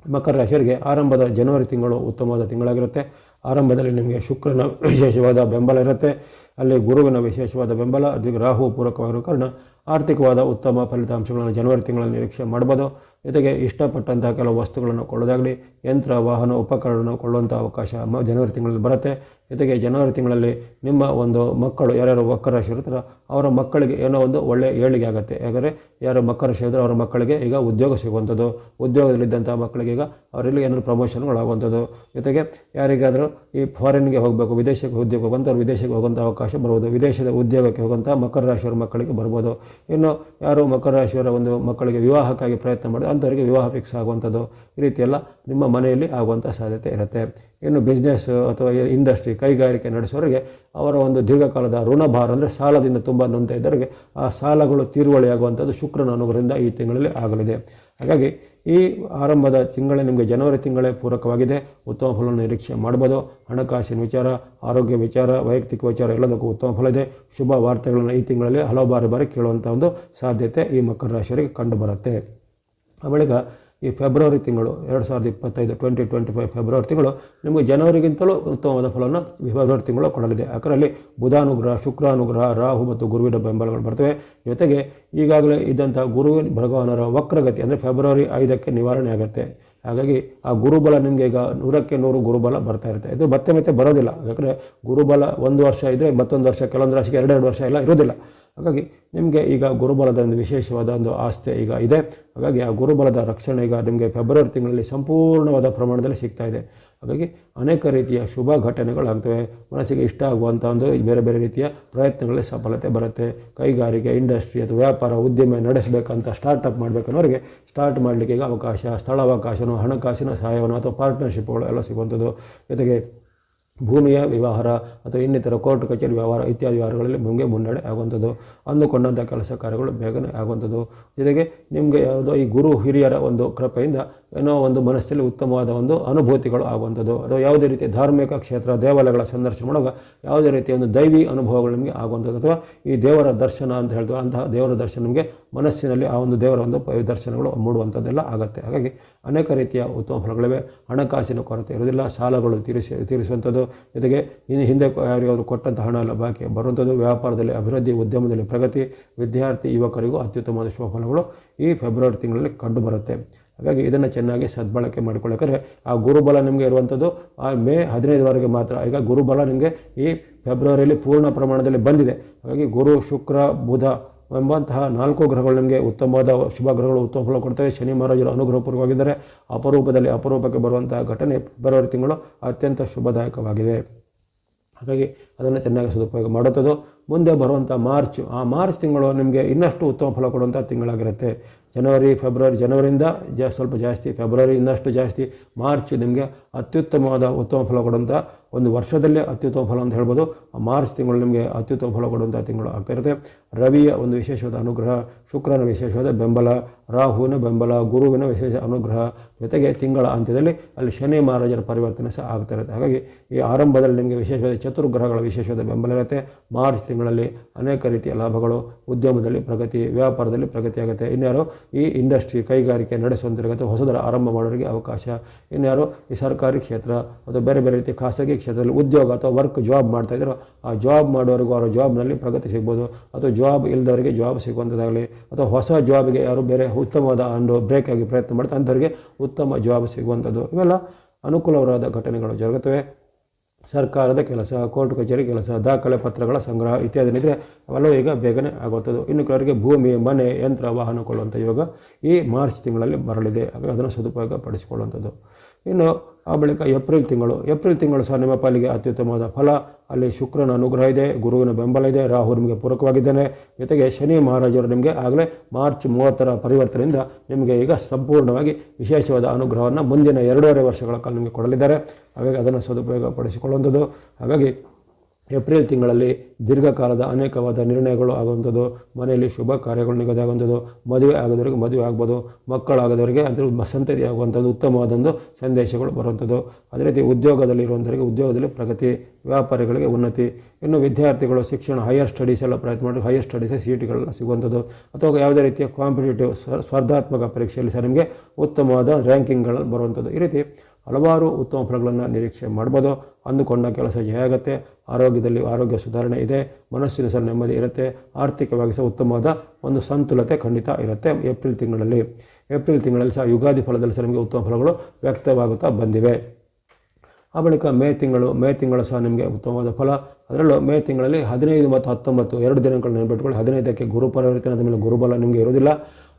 ಮಕರ ರಾಶಿಯವರಿಗೆ ಆರಂಭದ ಜನವರಿ ತಿಂಗಳು ಉತ್ತಮವಾದ ತಿಂಗಳಾಗಿರುತ್ತೆ. ಆರಂಭದಲ್ಲಿ ನಿಮಗೆ ಶುಕ್ರನ ವಿಶೇಷವಾದ ಬೆಂಬಲ ಇರುತ್ತೆ. ಅಲ್ಲಿ ಗುರುವಿನ ವಿಶೇಷವಾದ ಬೆಂಬಲ ಅದಕ್ಕೆ ರಾಹು ಪೂರಕವಾಗಿರೋ ಕಾರಣ ಆರ್ಥಿಕವಾದ ಉತ್ತಮ ಫಲಿತಾಂಶಗಳನ್ನು ಜನವರಿ ತಿಂಗಳಲ್ಲಿ ನಿರೀಕ್ಷೆ ಮಾಡ್ಬೋದು. ಜೊತೆಗೆ ಇಷ್ಟಪಟ್ಟಂತಹ ಕೆಲವು ವಸ್ತುಗಳನ್ನು ಕೊಳ್ಳೋದಾಗಲಿ, ಯಂತ್ರ, ವಾಹನ ಉಪಕರಣವನ್ನು ಕೊಳ್ಳುವಂಥ ಅವಕಾಶ ಮ, ಜನವರಿ ತಿಂಗಳಲ್ಲಿ ಬರುತ್ತೆ. ಜೊತೆಗೆ ಜನವರಿ ತಿಂಗಳಲ್ಲಿ ನಿಮ್ಮ ಒಂದು ಮಕ್ಕಳು, ಯಾರ್ಯಾರು ಮಕರ ರಾಶಿ ಇರ್ತಾರೋ ಅವರ ಮಕ್ಕಳಿಗೆ ಏನೋ ಒಂದು ಒಳ್ಳೆಯ ಏಳಿಗೆ ಆಗುತ್ತೆ. ಯಾಕಂದರೆ ಯಾರು ಮಕರ ರಾಶಿ ಇದ್ದರೆ ಅವರ ಮಕ್ಕಳಿಗೆ ಈಗ ಉದ್ಯೋಗ ಸಿಗುವಂಥದ್ದು. ಉದ್ಯೋಗದಲ್ಲಿದ್ದಂಥ ಮಕ್ಕಳಿಗೆ ಈಗ ಅವರಲ್ಲಿ ಏನಾದರೂ ಪ್ರಮೋಷನ್ಗಳಾಗುವಂಥದ್ದು ಜೊತೆಗೆ ಯಾರಿಗಾದರೂ ಈ ಫಾರಿನ್ಗೆ ಹೋಗಬೇಕು, ವಿದೇಶಕ್ಕೆ ಉದ್ಯೋಗ ಬಂದವರು ವಿದೇಶಕ್ಕೆ ಹೋಗುವಂಥ ಅವಕಾಶ ಬರ್ಬೋದು. ವಿದೇಶದ ಉದ್ಯೋಗಕ್ಕೆ ಹೋಗುವಂಥ ಮಕರ ರಾಶಿಯವರ ಮಕ್ಕಳಿಗೆ ಬರ್ಬೋದು. ಇನ್ನು ಯಾರು ಮಕರ ರಾಶಿಯವರ ಒಂದು ಮಕ್ಕಳಿಗೆ ವಿವಾಹಕ್ಕಾಗಿ ಪ್ರಯತ್ನ ಮಾಡಿದ್ರೆ ಅಂಥವರಿಗೆ ವಿವಾಹ ಫಿಕ್ಸ್ ಆಗುವಂಥದ್ದು ಈ ರೀತಿಯೆಲ್ಲ ನಿಮ್ಮ ಮನೆಯಲ್ಲಿ ಆಗುವಂಥ ಸಾಧ್ಯತೆ ಇರುತ್ತೆ. ಇನ್ನು ಬಿಸ್ನೆಸ್ ಅಥವಾ ಇಂಡಸ್ಟ್ರಿ ಕೈಗಾರಿಕೆ ನಡೆಸೋರಿಗೆ ಅವರ ಒಂದು ದೀರ್ಘಕಾಲದ ಋಣಭಾರ ಅಂದರೆ ಸಾಲದಿಂದ ತುಂಬ ನೊಂದ ಇದ್ದವರಿಗೆ ಆ ಸಾಲಗಳು ತೀರುವಳಿಯಾಗುವಂಥದ್ದು ಶುಕ್ರನ ಅನುಗ್ರಹದಿಂದ ಈ ತಿಂಗಳಲ್ಲಿ ಆಗಲಿದೆ. ಹಾಗಾಗಿ ಈ ಆರಂಭದ ತಿಂಗಳೇ ನಿಮಗೆ ಜನವರಿ ತಿಂಗಳೇ ಪೂರಕವಾಗಿದೆ. ಉತ್ತಮ ಫಲವನ್ನು ನಿರೀಕ್ಷೆ ಮಾಡ್ಬೋದು. ಹಣಕಾಸಿನ ವಿಚಾರ, ಆರೋಗ್ಯ ವಿಚಾರ, ವೈಯಕ್ತಿಕ ವಿಚಾರ ಎಲ್ಲದಕ್ಕೂ ಉತ್ತಮ ಫಲ ಇದೆ. ಶುಭ ವಾರ್ತೆಗಳನ್ನು ಈ ತಿಂಗಳಲ್ಲಿ ಹಲವು ಬಾರಿ ಬಾರಿ ಕೇಳುವಂಥ ಒಂದು ಸಾಧ್ಯತೆ ಈ ಮಕರ ರಾಶಿಯವರಿಗೆ ಕಂಡುಬರುತ್ತೆ ಬಳಿಕ ಈ ಫೆಬ್ರವರಿ ತಿಂಗಳು, ಎರಡು ಸಾವಿರದ ಇಪ್ಪತ್ತೈದು ಟ್ವೆಂಟಿ ಟ್ವೆಂಟಿ ಫೈವ್ ಫೆಬ್ರವರಿ ತಿಂಗಳು ನಿಮಗೆ ಜನವರಿಗಿಂತಲೂ ಉತ್ತಮವಾದ ಫಲವನ್ನು ಫೆಬ್ರವರಿ ತಿಂಗಳು ಕೊಡಲಿದೆ. ಅದರಲ್ಲಿ ಬುಧಾನುಗ್ರಹ, ಶುಕ್ರಾನುಗ್ರಹ, ರಾಹು ಮತ್ತು ಗುರುವಿನ ಬೆಂಬಲಗಳು ಬರ್ತವೆ. ಜೊತೆಗೆ ಈಗಾಗಲೇ ಇದ್ದಂಥ ಗುರುವಿನ, ಭಗವಾನರ ವಕ್ರಗತಿ ಅಂದರೆ ಫೆಬ್ರವರಿ ಐದಕ್ಕೆ ನಿವಾರಣೆ ಆಗುತ್ತೆ. ಹಾಗಾಗಿ ಆ ಗುರುಬಲ ನಿಮಗೆ ಈಗ ನೂರಕ್ಕೆ ನೂರು ಗುರುಬಲ ಬರ್ತಾ ಇರುತ್ತೆ. ಇದು ಮತ್ತೆ ಮತ್ತೆ ಬರೋದಿಲ್ಲ. ಯಾಕಂದರೆ ಗುರುಬಲ ಒಂದು ವರ್ಷ ಇದ್ದರೆ ಮತ್ತೊಂದು ವರ್ಷ, ಕೆಲವೊಂದು ರಾಶಿಗೆ ಎರಡೆರಡು ವರ್ಷ ಎಲ್ಲ ಇರೋದಿಲ್ಲ ಹಾಗಾಗಿ ನಿಮಗೆ ಈಗ ಗುರುಬಲದ ಒಂದು ವಿಶೇಷವಾದ ಒಂದು ಆಸ್ತಿ ಈಗ ಇದೆ. ಹಾಗಾಗಿ ಆ ಗುರುಬಲದ ರಕ್ಷಣೆ ಈಗ ನಿಮಗೆ ಫೆಬ್ರವರಿ ತಿಂಗಳಲ್ಲಿ ಸಂಪೂರ್ಣವಾದ ಪ್ರಮಾಣದಲ್ಲಿ ಸಿಗ್ತಾ ಇದೆ. ಹಾಗಾಗಿ ಅನೇಕ ರೀತಿಯ ಶುಭ ಘಟನೆಗಳಾಗ್ತವೆ. ಮನಸ್ಸಿಗೆ ಇಷ್ಟ ಆಗುವಂಥ ಒಂದು ಬೇರೆ ಬೇರೆ ರೀತಿಯ ಪ್ರಯತ್ನಗಳಲ್ಲಿ ಸಫಲತೆ ಬರುತ್ತೆ. ಕೈಗಾರಿಕೆ, ಇಂಡಸ್ಟ್ರಿ ಅಥವಾ ವ್ಯಾಪಾರ, ಉದ್ಯಮ ನಡೆಸಬೇಕಂತ ಸ್ಟಾರ್ಟಪ್ ಮಾಡಬೇಕನ್ನೋರಿಗೆ ಸ್ಟಾರ್ಟ್ ಮಾಡಲಿಕ್ಕೆ ಈಗ ಅವಕಾಶ, ಸ್ಥಳಾವಕಾಶನೋ, ಹಣಕಾಸಿನ ಸಹಾಯವನ್ನು ಅಥವಾ ಪಾರ್ಟ್ನರ್ಶಿಪ್ಗಳು ಎಲ್ಲ ಸಿಗುವಂಥದ್ದು. ಜೊತೆಗೆ ಭೂಮಿಯ ವ್ಯವಹಾರ ಅಥವಾ ಇನ್ನಿತರ ಕೋರ್ಟ್, ಕಚೇರಿ ವ್ಯವಹಾರ ಇತ್ಯಾದಿ ವ್ಯವಹಾರಗಳಲ್ಲಿ ನಿಮಗೆ ಮುನ್ನಡೆ ಆಗುವಂಥದ್ದು ಅಂದುಕೊಂಡಂಥ ಕೆಲಸ ಕಾರ್ಯಗಳು ಬೇಗನೆ ಆಗುವಂಥದ್ದು. ಜೊತೆಗೆ ನಿಮಗೆ ಯಾವುದೋ ಈ ಗುರು ಹಿರಿಯರ ಒಂದು ಕೃಪೆಯಿಂದ ಏನೋ ಒಂದು ಮನಸ್ಸಲ್ಲಿ ಉತ್ತಮವಾದ ಒಂದು ಅನುಭೂತಿಗಳು ಆಗುವಂಥದ್ದು. ಅಥವಾ ಯಾವುದೇ ರೀತಿಯ ಧಾರ್ಮಿಕ ಕ್ಷೇತ್ರ, ದೇವಾಲಯಗಳ ಸಂದರ್ಶನ ಮಾಡುವಾಗ ಯಾವುದೇ ರೀತಿಯ ಒಂದು ದೈವಿ ಅನುಭವಗಳು ನಿಮಗೆ ಆಗುವಂಥದ್ದು. ಅಥವಾ ಈ ದೇವರ ದರ್ಶನ ಅಂತ ಹೇಳಿದ್ರು ಅಂತಹ ದೇವರ ದರ್ಶನ ನಿಮಗೆ ಮನಸ್ಸಿನಲ್ಲಿ ಆ ಒಂದು ದೇವರ ಒಂದು ದರ್ಶನಗಳು ಮೂಡುವಂಥದ್ದೆಲ್ಲ ಆಗುತ್ತೆ. ಹಾಗಾಗಿ ಅನೇಕ ರೀತಿಯ ಉತ್ತಮ ಫಲಗಳಿವೆ. ಹಣಕಾಸಿನ ಕೊರತೆ ಇರೋದಿಲ್ಲ ಸಾಲಗಳು ತೀರಿಸಿ, ತೀರಿಸುವಂಥದ್ದು. ಜೊತೆಗೆ ಇನ್ನು ಹಿಂದೆ ಯಾರಿಗಾದ್ರು ಕೊಟ್ಟಂಥ ಹಣ ಎಲ್ಲ ಬಾಕಿ ಬರುವಂಥದ್ದು. ವ್ಯಾಪಾರದಲ್ಲಿ ಅಭಿವೃದ್ಧಿ, ಉದ್ಯಮದಲ್ಲಿ ಪ್ರಗತಿ, ವಿದ್ಯಾರ್ಥಿ, ಯುವಕರಿಗೂ ಅತ್ಯುತ್ತಮವಾದ ಶುಭ ಫಲಗಳು ಈ ಫೆಬ್ರವರಿ ತಿಂಗಳಲ್ಲಿ ಕಂಡುಬರುತ್ತೆ ಹಾಗಾಗಿ ಇದನ್ನು ಚೆನ್ನಾಗಿ ಸದ್ಬಳಕೆ ಮಾಡ್ಕೊಳ್ಳೋಕ್ಕೆ ಆ ಗುರುಬಲ ನಿಮಗೆ ಇರುವಂಥದ್ದು ಆ ಮೇ ಹದಿನೈದರವರೆಗೆ ಮಾತ್ರ. ಈಗ ಗುರುಬಲ ನಿಮಗೆ ಈ ಫೆಬ್ರವರಿಯಲ್ಲಿ ಪೂರ್ಣ ಪ್ರಮಾಣದಲ್ಲಿ ಬಂದಿದೆ. ಹಾಗಾಗಿ ಗುರು, ಶುಕ್ರ, ಬುಧ ಎಂಬಂತಹ ನಾಲ್ಕು ಗ್ರಹಗಳು ನಿಮಗೆ ಉತ್ತಮವಾದ ಶುಭ ಗ್ರಹಗಳು ಉತ್ತಮ ಫಲ ಕೊಡ್ತವೆ. ಶನಿ ಮಹಾರಾಜರು ಅನುಗ್ರಹಪೂರ್ವವಾಗಿದ್ದರೆ ಅಪರೂಪದಲ್ಲಿ ಅಪರೂಪಕ್ಕೆ ಬರುವಂತಹ ಘಟನೆ ಫೆಬ್ರವರಿ ತಿಂಗಳು ಅತ್ಯಂತ ಶುಭದಾಯಕವಾಗಿವೆ. ಹಾಗಾಗಿ ಅದನ್ನು ಚೆನ್ನಾಗಿ ಸದುಪಯೋಗ ಮಾಡುತ್ತದೆ ಮುಂದೆ ಬರುವಂಥ ಮಾರ್ಚ್, ಆ ಮಾರ್ಚ್ ತಿಂಗಳು ನಿಮಗೆ ಇನ್ನಷ್ಟು ಉತ್ತಮ ಫಲ ಕೊಡುವಂಥ ತಿಂಗಳಾಗಿರುತ್ತೆ. ಜನವರಿ, ಫೆಬ್ರವರಿ, ಜನವರಿಯಿಂದ ಜಾ, ಸ್ವಲ್ಪ ಜಾಸ್ತಿ, ಫೆಬ್ರವರಿ ಇನ್ನಷ್ಟು ಜಾಸ್ತಿ, ಮಾರ್ಚ್ ನಿಮಗೆ ಅತ್ಯುತ್ತಮವಾದ ಉತ್ತಮ ಫಲ ಕೊಡುವಂಥ ಒಂದು ವರ್ಷದಲ್ಲೇ ಅತ್ಯುತ್ತಮ ಫಲ ಅಂತ ಹೇಳ್ಬೋದು. ಮಾರ್ಚ್ ತಿಂಗಳು ನಿಮಗೆ ಅತ್ಯುತ್ತಮ ಫಲ ಕೊಡುವಂಥ ತಿಂಗಳು ಆಗ್ತಾ ಇರುತ್ತೆ. ರವಿಯ ಒಂದು ವಿಶೇಷವಾದ ಅನುಗ್ರಹ, ಶುಕ್ರನ ವಿಶೇಷವಾದ ಬೆಂಬಲ, ರಾಹುವಿನ ಬೆಂಬಲ, ಗುರುವಿನ ವಿಶೇಷ ಅನುಗ್ರಹ ಜೊತೆಗೆ ತಿಂಗಳ ಅಂತ್ಯದಲ್ಲಿ ಅಲ್ಲಿ ಶನಿ ಮಹಾರಾಜರ ಪರಿವರ್ತನೆ ಸಹ ಆಗ್ತಾ ಇರುತ್ತೆ. ಹಾಗಾಗಿ ಈ ಆರಂಭದಲ್ಲಿ ನಿಮಗೆ ವಿಶೇಷವಾದ ಚತುರ್ಗ್ರಹಗಳ ವಿಶೇಷವಾದ ಬೆಂಬಲ ಇರುತ್ತೆ. ಮಾರ್ಚ್ ತಿಂಗಳಲ್ಲಿ ಅನೇಕ ರೀತಿಯ ಲಾಭಗಳು, ಉದ್ಯಮದಲ್ಲಿ ಪ್ರಗತಿ, ವ್ಯಾಪಾರದಲ್ಲಿ ಪ್ರಗತಿ ಆಗುತ್ತೆ. ಇನ್ಯಾರು ಈ ಇಂಡಸ್ಟ್ರಿ ಕೈಗಾರಿಕೆ ನಡೆಸುವಂತಿರುತ್ತೆ ಹೊಸದರ ಆರಂಭ ಮಾಡೋರಿಗೆ ಅವಕಾಶ. ಇನ್ಯಾರು ಈ ಸರ್ಕಾರಿ ಕ್ಷೇತ್ರ ಅಥವಾ ಬೇರೆ ಬೇರೆ ರೀತಿಯ ಖಾಸಗಿ ಕ್ಷೇತ್ರದಲ್ಲಿ ಉದ್ಯೋಗ ಅಥವಾ ವರ್ಕ್ ಜಾಬ್ ಮಾಡ್ತಾ ಇದ್ರು ಆ ಜಾಬ್ ಮಾಡೋರಿಗೂ ಅವರ ಜಾಬ್ನಲ್ಲಿ ಪ್ರಗತಿ ಸಿಗ್ಬೋದು. ಅಥವಾ ಜಾಬ್ ಇಲ್ಲದವರಿಗೆ ಜಾಬ್ ಸಿಗುವಂಥದ್ದಾಗಲಿ ಅಥವಾ ಹೊಸ ಜಾಬ್ಗೆ ಯಾರು ಬೇರೆ ಉತ್ತಮವಾದ ಒಂದು ಬ್ರೇಕ್ ಆಗಿ ಪ್ರಯತ್ನ ಮಾಡ್ತಾರೆ ಅಂಥವ್ರಿಗೆ ಉತ್ತಮ ಜಾಬ್ ಸಿಗುವಂಥದ್ದು. ಇವೆಲ್ಲ ಅನುಕೂಲವಾದ ಘಟನೆಗಳು ಜರುಗುತ್ತವೆ. ಸರ್ಕಾರದ ಕೆಲಸ, ಕೋರ್ಟ್ ಕಚೇರಿ ಕೆಲಸ, ದಾಖಲೆ ಪತ್ರಗಳ ಸಂಗ್ರಹ ಇತ್ಯಾದಿನಿದ್ರೆ ಅವೆಲ್ಲವೂ ಈಗ ಬೇಗನೆ ಆಗುತ್ತದೆ ಇನ್ನು ಕೆಲವರಿಗೆ ಭೂಮಿ, ಮನೆ, ಯಂತ್ರ ವಾಹನ ಕೊಳ್ಳುವಂಥ ಯೋಗ ಈ ಮಾರ್ಚ್ ತಿಂಗಳಲ್ಲಿ ಬರಲಿದೆ ಅದನ್ನು ಸದುಪಯೋಗ ಪಡಿಸಿಕೊಳ್ಳುವಂಥದ್ದು ಇನ್ನು ಆ ಬಳಿಕ ಏಪ್ರಿಲ್ ತಿಂಗಳು ಏಪ್ರಿಲ್ ತಿಂಗಳು ಸಹ ನಿಮ್ಮ ಪಾಲಿಗೆ ಅತ್ಯುತ್ತಮವಾದ ಫಲ. ಅಲ್ಲಿ ಶುಕ್ರನ ಅನುಗ್ರಹ ಇದೆ, ಗುರುವಿನ ಬೆಂಬಲ ಇದೆ, ರಾಹು ನಿಮಗೆ ಪೂರಕವಾಗಿದ್ದಾನೆ. ಜೊತೆಗೆ ಶನಿ ಮಹಾರಾಜರು ನಿಮಗೆ ಆಗಲೇ ಮಾರ್ಚ್ ಮೂವತ್ತರ ಪರಿವರ್ತನೆಯಿಂದ ನಿಮಗೆ ಈಗ ಸಂಪೂರ್ಣವಾಗಿ ವಿಶೇಷವಾದ ಅನುಗ್ರಹವನ್ನು ಮುಂದಿನ ಎರಡೂವರೆ ವರ್ಷಗಳ ಕಾಲ ನಿಮಗೆ ಕೊಡಲಿದ್ದಾರೆ. ಹಾಗಾಗಿ ಅದನ್ನು ಸದುಪಯೋಗ ಪಡಿಸಿಕೊಳ್ಳುವಂಥದ್ದು ಹಾಗಾಗಿ ಏಪ್ರಿಲ್ ತಿಂಗಳಲ್ಲಿ ದೀರ್ಘಕಾಲದ ಅನೇಕವಾದ ನಿರ್ಣಯಗಳು ಆಗುವಂಥದ್ದು. ಮನೆಯಲ್ಲಿ ಶುಭ ಕಾರ್ಯಗಳು ನಿಗದಿ ಆಗುವಂಥದ್ದು. ಮದುವೆ ಆಗದವರಿಗೆ ಮದುವೆ ಆಗ್ಬೋದು. ಮಕ್ಕಳಾಗದವರಿಗೆ ಅಂದರೆ ಸಂತತಿ ಆಗುವಂಥದ್ದು, ಉತ್ತಮವಾದೊಂದು ಸಂದೇಶಗಳು ಬರುವಂಥದ್ದು. ಅದೇ ರೀತಿ ಉದ್ಯೋಗದಲ್ಲಿ ಇರುವಂಥವರಿಗೆ ಉದ್ಯೋಗದಲ್ಲಿ ಪ್ರಗತಿ, ವ್ಯಾಪಾರಿಗಳಿಗೆ ಉನ್ನತಿ. ಇನ್ನು ವಿದ್ಯಾರ್ಥಿಗಳು ಶಿಕ್ಷಣ ಹೈಯರ್ ಸ್ಟಡೀಸ್ ಎಲ್ಲ ಪ್ರಯತ್ನ ಮಾಡಿ ಹೈಯರ್ ಸ್ಟಡೀಸ್ ಸೀಟ್ಗಳೆಲ್ಲ ಸಿಗುವಂಥದ್ದು. ಅಥವಾ ಯಾವುದೇ ರೀತಿಯ ಕಾಂಪಿಟೇಟಿವ್ ಸ್ಪರ್ಧಾತ್ಮಕ ಪರೀಕ್ಷೆಯಲ್ಲಿ ಸಹ ನಿಮಗೆ ಉತ್ತಮವಾದ ರ್ಯಾಂಕಿಂಗ್ಗಳಲ್ಲಿ ಬರುವಂಥದ್ದು. ಈ ರೀತಿ ಹಲವಾರು ಉತ್ತಮ ಫಲಗಳನ್ನು ನಿರೀಕ್ಷೆ ಮಾಡ್ಬೋದು. ಅಂದುಕೊಂಡ ಕೆಲಸ ಜಯ ಆಗುತ್ತೆ. ಆರೋಗ್ಯದಲ್ಲಿ ಆರೋಗ್ಯ ಸುಧಾರಣೆ ಇದೆ. ಮನಸ್ಸಿನ ಸಹ ನೆಮ್ಮದಿ ಇರುತ್ತೆ. ಆರ್ಥಿಕವಾಗಿ ಸಹ ಉತ್ತಮವಾದ ಒಂದು ಸಂತುಲತೆ ಖಂಡಿತ ಇರುತ್ತೆ ಏಪ್ರಿಲ್ ತಿಂಗಳಲ್ಲಿ. ಏಪ್ರಿಲ್ ತಿಂಗಳಲ್ಲಿ ಸಹ ಯುಗಾದಿ ಫಲದಲ್ಲಿ ಸಹ ನಿಮಗೆ ಉತ್ತಮ ಫಲಗಳು ವ್ಯಕ್ತವಾಗುತ್ತಾ ಬಂದಿವೆ. ಆ ಬಳಿಕ ಮೇ ತಿಂಗಳು ಮೇ ತಿಂಗಳು ಸಹ ನಿಮಗೆ ಉತ್ತಮವಾದ ಫಲ. ಅದರಲ್ಲೂ ಮೇ ತಿಂಗಳಲ್ಲಿ ಹದಿನೈದು ಮತ್ತು ಹತ್ತೊಂಬತ್ತು ಎರಡು ದಿನಗಳು ನೆನಪಿಟ್ಕೊಳ್ಳಿ. ಹದಿನೈದಕ್ಕೆ ಗುರು ಅದ ಮೇಲೆ ಗುರುಬಲ ನಿಮಗೆ ಇರೋದಿಲ್ಲ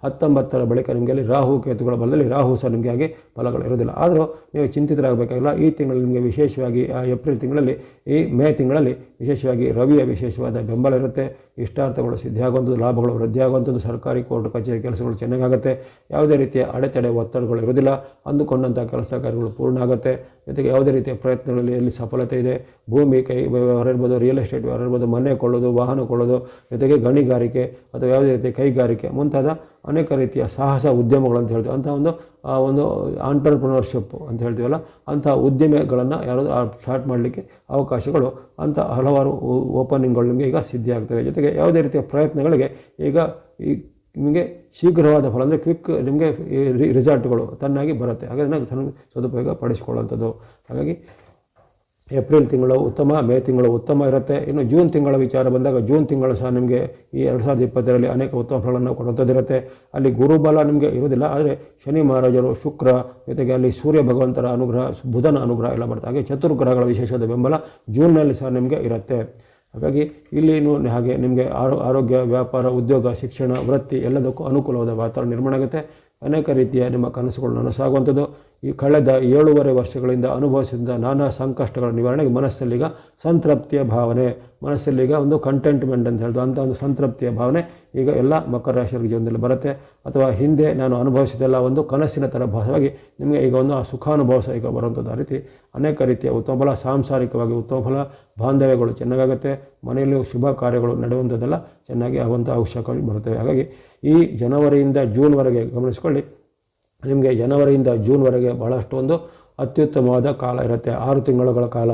ಹತ್ತೊಂಬತ್ತರ ಬಳಿಕ ನಿಮಗೆ ಅಲ್ಲಿ ರಾಹು ಕೇತುಗಳ ಬಲದಲ್ಲಿ ರಾಹು ಸಹ ನಿಮಗೆ ಹಾಗೆ ಫಲಗಳು ಇರೋದಿಲ್ಲ ಆದರೂ ನೀವು ಚಿಂತಿತರಾಗಬೇಕಾಗಿಲ್ಲ. ಈ ತಿಂಗಳಲ್ಲಿ ನಿಮಗೆ ವಿಶೇಷವಾಗಿ ಏಪ್ರಿಲ್ ತಿಂಗಳಲ್ಲಿ, ಈ ಮೇ ತಿಂಗಳಲ್ಲಿ ವಿಶೇಷವಾಗಿ ರವಿಯ ವಿಶೇಷವಾದ ಬೆಂಬಲ ಇರುತ್ತೆ. ಇಷ್ಟಾರ್ಥಗಳು ಸಿದ್ಧಿಯಾಗುವಂಥದ್ದು ಲಾಭಗಳು ವೃದ್ಧಿಯಾಗುವಂಥದ್ದು ಸರ್ಕಾರಿ ಕೋರ್ಟ್, ಕಚೇರಿ ಕೆಲಸಗಳು ಚೆನ್ನಾಗಾಗುತ್ತೆ. ಯಾವುದೇ ರೀತಿಯ ಅಡೆತಡೆ, ಒತ್ತಡಗಳು ಇರೋದಿಲ್ಲ ಅಂದುಕೊಂಡಂಥ ಕೆಲಸ ಕಾರ್ಯಗಳು ಪೂರ್ಣ ಆಗುತ್ತೆ ಜೊತೆಗೆ ಯಾವುದೇ ರೀತಿಯ ಪ್ರಯತ್ನಗಳಲ್ಲಿ ಎಲ್ಲಿ ಸಫಲತೆ ಇದೆ? ಭೂಮಿ, ಕೈ ವ್ಯವಹಾರ ಇರ್ಬೋದು ರಿಯಲ್ ಎಸ್ಟೇಟ್ ವ್ಯವಹಾರ ಇರ್ಬೋದು, ಮನೆ ಕೊಳ್ಳೋದು, ವಾಹನ ಕೊಳ್ಳೋದು, ಜೊತೆಗೆ ಗಣಿಗಾರಿಕೆ ಅಥವಾ ಯಾವುದೇ ರೀತಿಯ ಕೈಗಾರಿಕೆ ಮುಂತಾದ ಅನೇಕ ರೀತಿಯ ಸಾಹಸ ಉದ್ಯಮಗಳು ಅಂತ ಹೇಳ್ತೀವಿ. ಅಂಥ ಒಂದು ಒಂದು ಆಂಟರ್ಪ್ರನರ್ಶಿಪ್ ಅಂತ ಹೇಳ್ತೀವಲ್ಲ ಅಂತಹ ಉದ್ಯಮಗಳನ್ನು ಯಾರಾದರೂ ಸ್ಟಾರ್ಟ್ ಮಾಡಲಿಕ್ಕೆ ಅವಕಾಶಗಳು, ಅಂಥ ಹಲವಾರು ಓಪನಿಂಗ್ಗಳು ನಿಮಗೆ ಈಗ ಸಿದ್ಧಿಯಾಗ್ತವೆ ಜೊತೆಗೆ ಯಾವುದೇ ರೀತಿಯ ಪ್ರಯತ್ನಗಳಿಗೆ ಈಗ ಈ ನಿಮಗೆ ಶೀಘ್ರವಾದ ಫಲ ಅಂದರೆ ಕ್ವಿಕ್ ನಿಮಗೆ ರಿಸಲ್ಟ್ಗಳು ತನ್ನಾಗಿ ಬರುತ್ತೆ. ಹಾಗಾಗಿ ತನ್ನ ಸದುಪಯೋಗ ಪಡಿಸ್ಕೊಳ್ಳುವಂಥದ್ದು. ಹಾಗಾಗಿ ಏಪ್ರಿಲ್ ತಿಂಗಳು ಉತ್ತಮ, ಮೇ ತಿಂಗಳು ಉತ್ತಮ ಇರುತ್ತೆ. ಇನ್ನು ಜೂನ್ ತಿಂಗಳ ವಿಚಾರ ಬಂದಾಗ ಜೂನ್ ತಿಂಗಳು ಸಹ ನಿಮಗೆ ಈ ಎರಡು ಸಾವಿರದ ಇಪ್ಪತ್ತರಲ್ಲಿ ಅನೇಕ ಉತ್ತಮ ಫಲಗಳನ್ನು ಕೊಡುವಂಥದ್ದಿರುತ್ತೆ. ಅಲ್ಲಿ ಗುರುಬಲ ನಿಮಗೆ ಇರೋದಿಲ್ಲ ಆದರೆ ಶನಿ ಮಹಾರಾಜರು ಶುಕ್ರ, ಜೊತೆಗೆ ಅಲ್ಲಿ ಸೂರ್ಯ ಭಗವಂತರ ಅನುಗ್ರಹ, ಬುಧನ ಅನುಗ್ರಹ ಎಲ್ಲ ಬರುತ್ತೆ ಹಾಗೆ ಚತುರ್ಗ್ರಹಗಳ ವಿಶೇಷದ ಬೆಂಬಲ ಜೂನ್ನಲ್ಲಿ ಸಹ ನಿಮಗೆ ಇರುತ್ತೆ. ಹಾಗಾಗಿ ಇಲ್ಲಿನೂ ಹಾಗೆ ನಿಮಗೆ ಆರೋ, ಆರೋಗ್ಯ, ವ್ಯಾಪಾರ, ಉದ್ಯೋಗ, ಶಿಕ್ಷಣ, ವೃತ್ತಿ ಎಲ್ಲದಕ್ಕೂ ಅನುಕೂಲವಾದ ವಾತಾವರಣ ನಿರ್ಮಾಣ ಆಗುತ್ತೆ. ಅನೇಕ ರೀತಿಯ ನಿಮ್ಮ ಕನಸುಗಳು ನನಸಾಗುವಂಥದ್ದು ಈ ಕಳೆದ ಏಳೂವರೆ ವರ್ಷಗಳಿಂದ ಅನುಭವಿಸಿದ ನಾನಾ ಸಂಕಷ್ಟಗಳ ನಿವಾರಣೆಗೆ ಮನಸ್ಸಲ್ಲೀಗ ಸಂತೃಪ್ತಿಯ ಭಾವನೆ, ಮನಸ್ಸಲ್ಲೀಗ ಒಂದು ಕಂಟೆಂಟ್ಮೆಂಟ್ ಅಂತ ಹೇಳ್ದು ಅಂಥ ಒಂದು ಸಂತೃಪ್ತಿಯ ಭಾವನೆ ಈಗ ಎಲ್ಲ ಮಕರ ರಾಶಿಯವರ ಜೀವನದಲ್ಲಿ ಬರುತ್ತೆ. ಅಥವಾ ಹಿಂದೆ ನಾನು ಅನುಭವಿಸಿದೆಲ್ಲ ಒಂದು ಕನಸಿನ ಥರ ಭಾಸವಾಗಿ ನಿಮಗೆ ಈಗ ಒಂದು ಆ ಸುಖಾನುಭವ ಈಗ ಬರುವಂಥದ್ದು ಆ ರೀತಿ. ಅನೇಕ ರೀತಿಯ ಉತ್ತಮ ಫಲ, ಸಾಂಸಾರಿಕವಾಗಿ ಉತ್ತಮ ಫಲ, ಬಾಂಧವ್ಯಗಳು ಚೆನ್ನಾಗಾಗುತ್ತೆ. ಮನೆಯಲ್ಲಿ ಶುಭ ಕಾರ್ಯಗಳು ನಡೆಯುವಂಥದ್ದೆಲ್ಲ ಚೆನ್ನಾಗಿ ಆಗುವಂಥ ಅವಶ್ಯಕಗಳು ಬರುತ್ತವೆ. ಹಾಗಾಗಿ ಈ ಜನವರಿಯಿಂದ ಜೂನ್ವರೆಗೆ ಗಮನಿಸ್ಕೊಳ್ಳಿ. ನಿಮಗೆ ಜನವರಿಯಿಂದ ಜೂನ್ವರೆಗೆ ಬಹಳಷ್ಟು ಒಂದು ಅತ್ಯುತ್ತಮವಾದ ಕಾಲ ಇರುತ್ತೆ. ಆರು ತಿಂಗಳುಗಳ ಕಾಲ.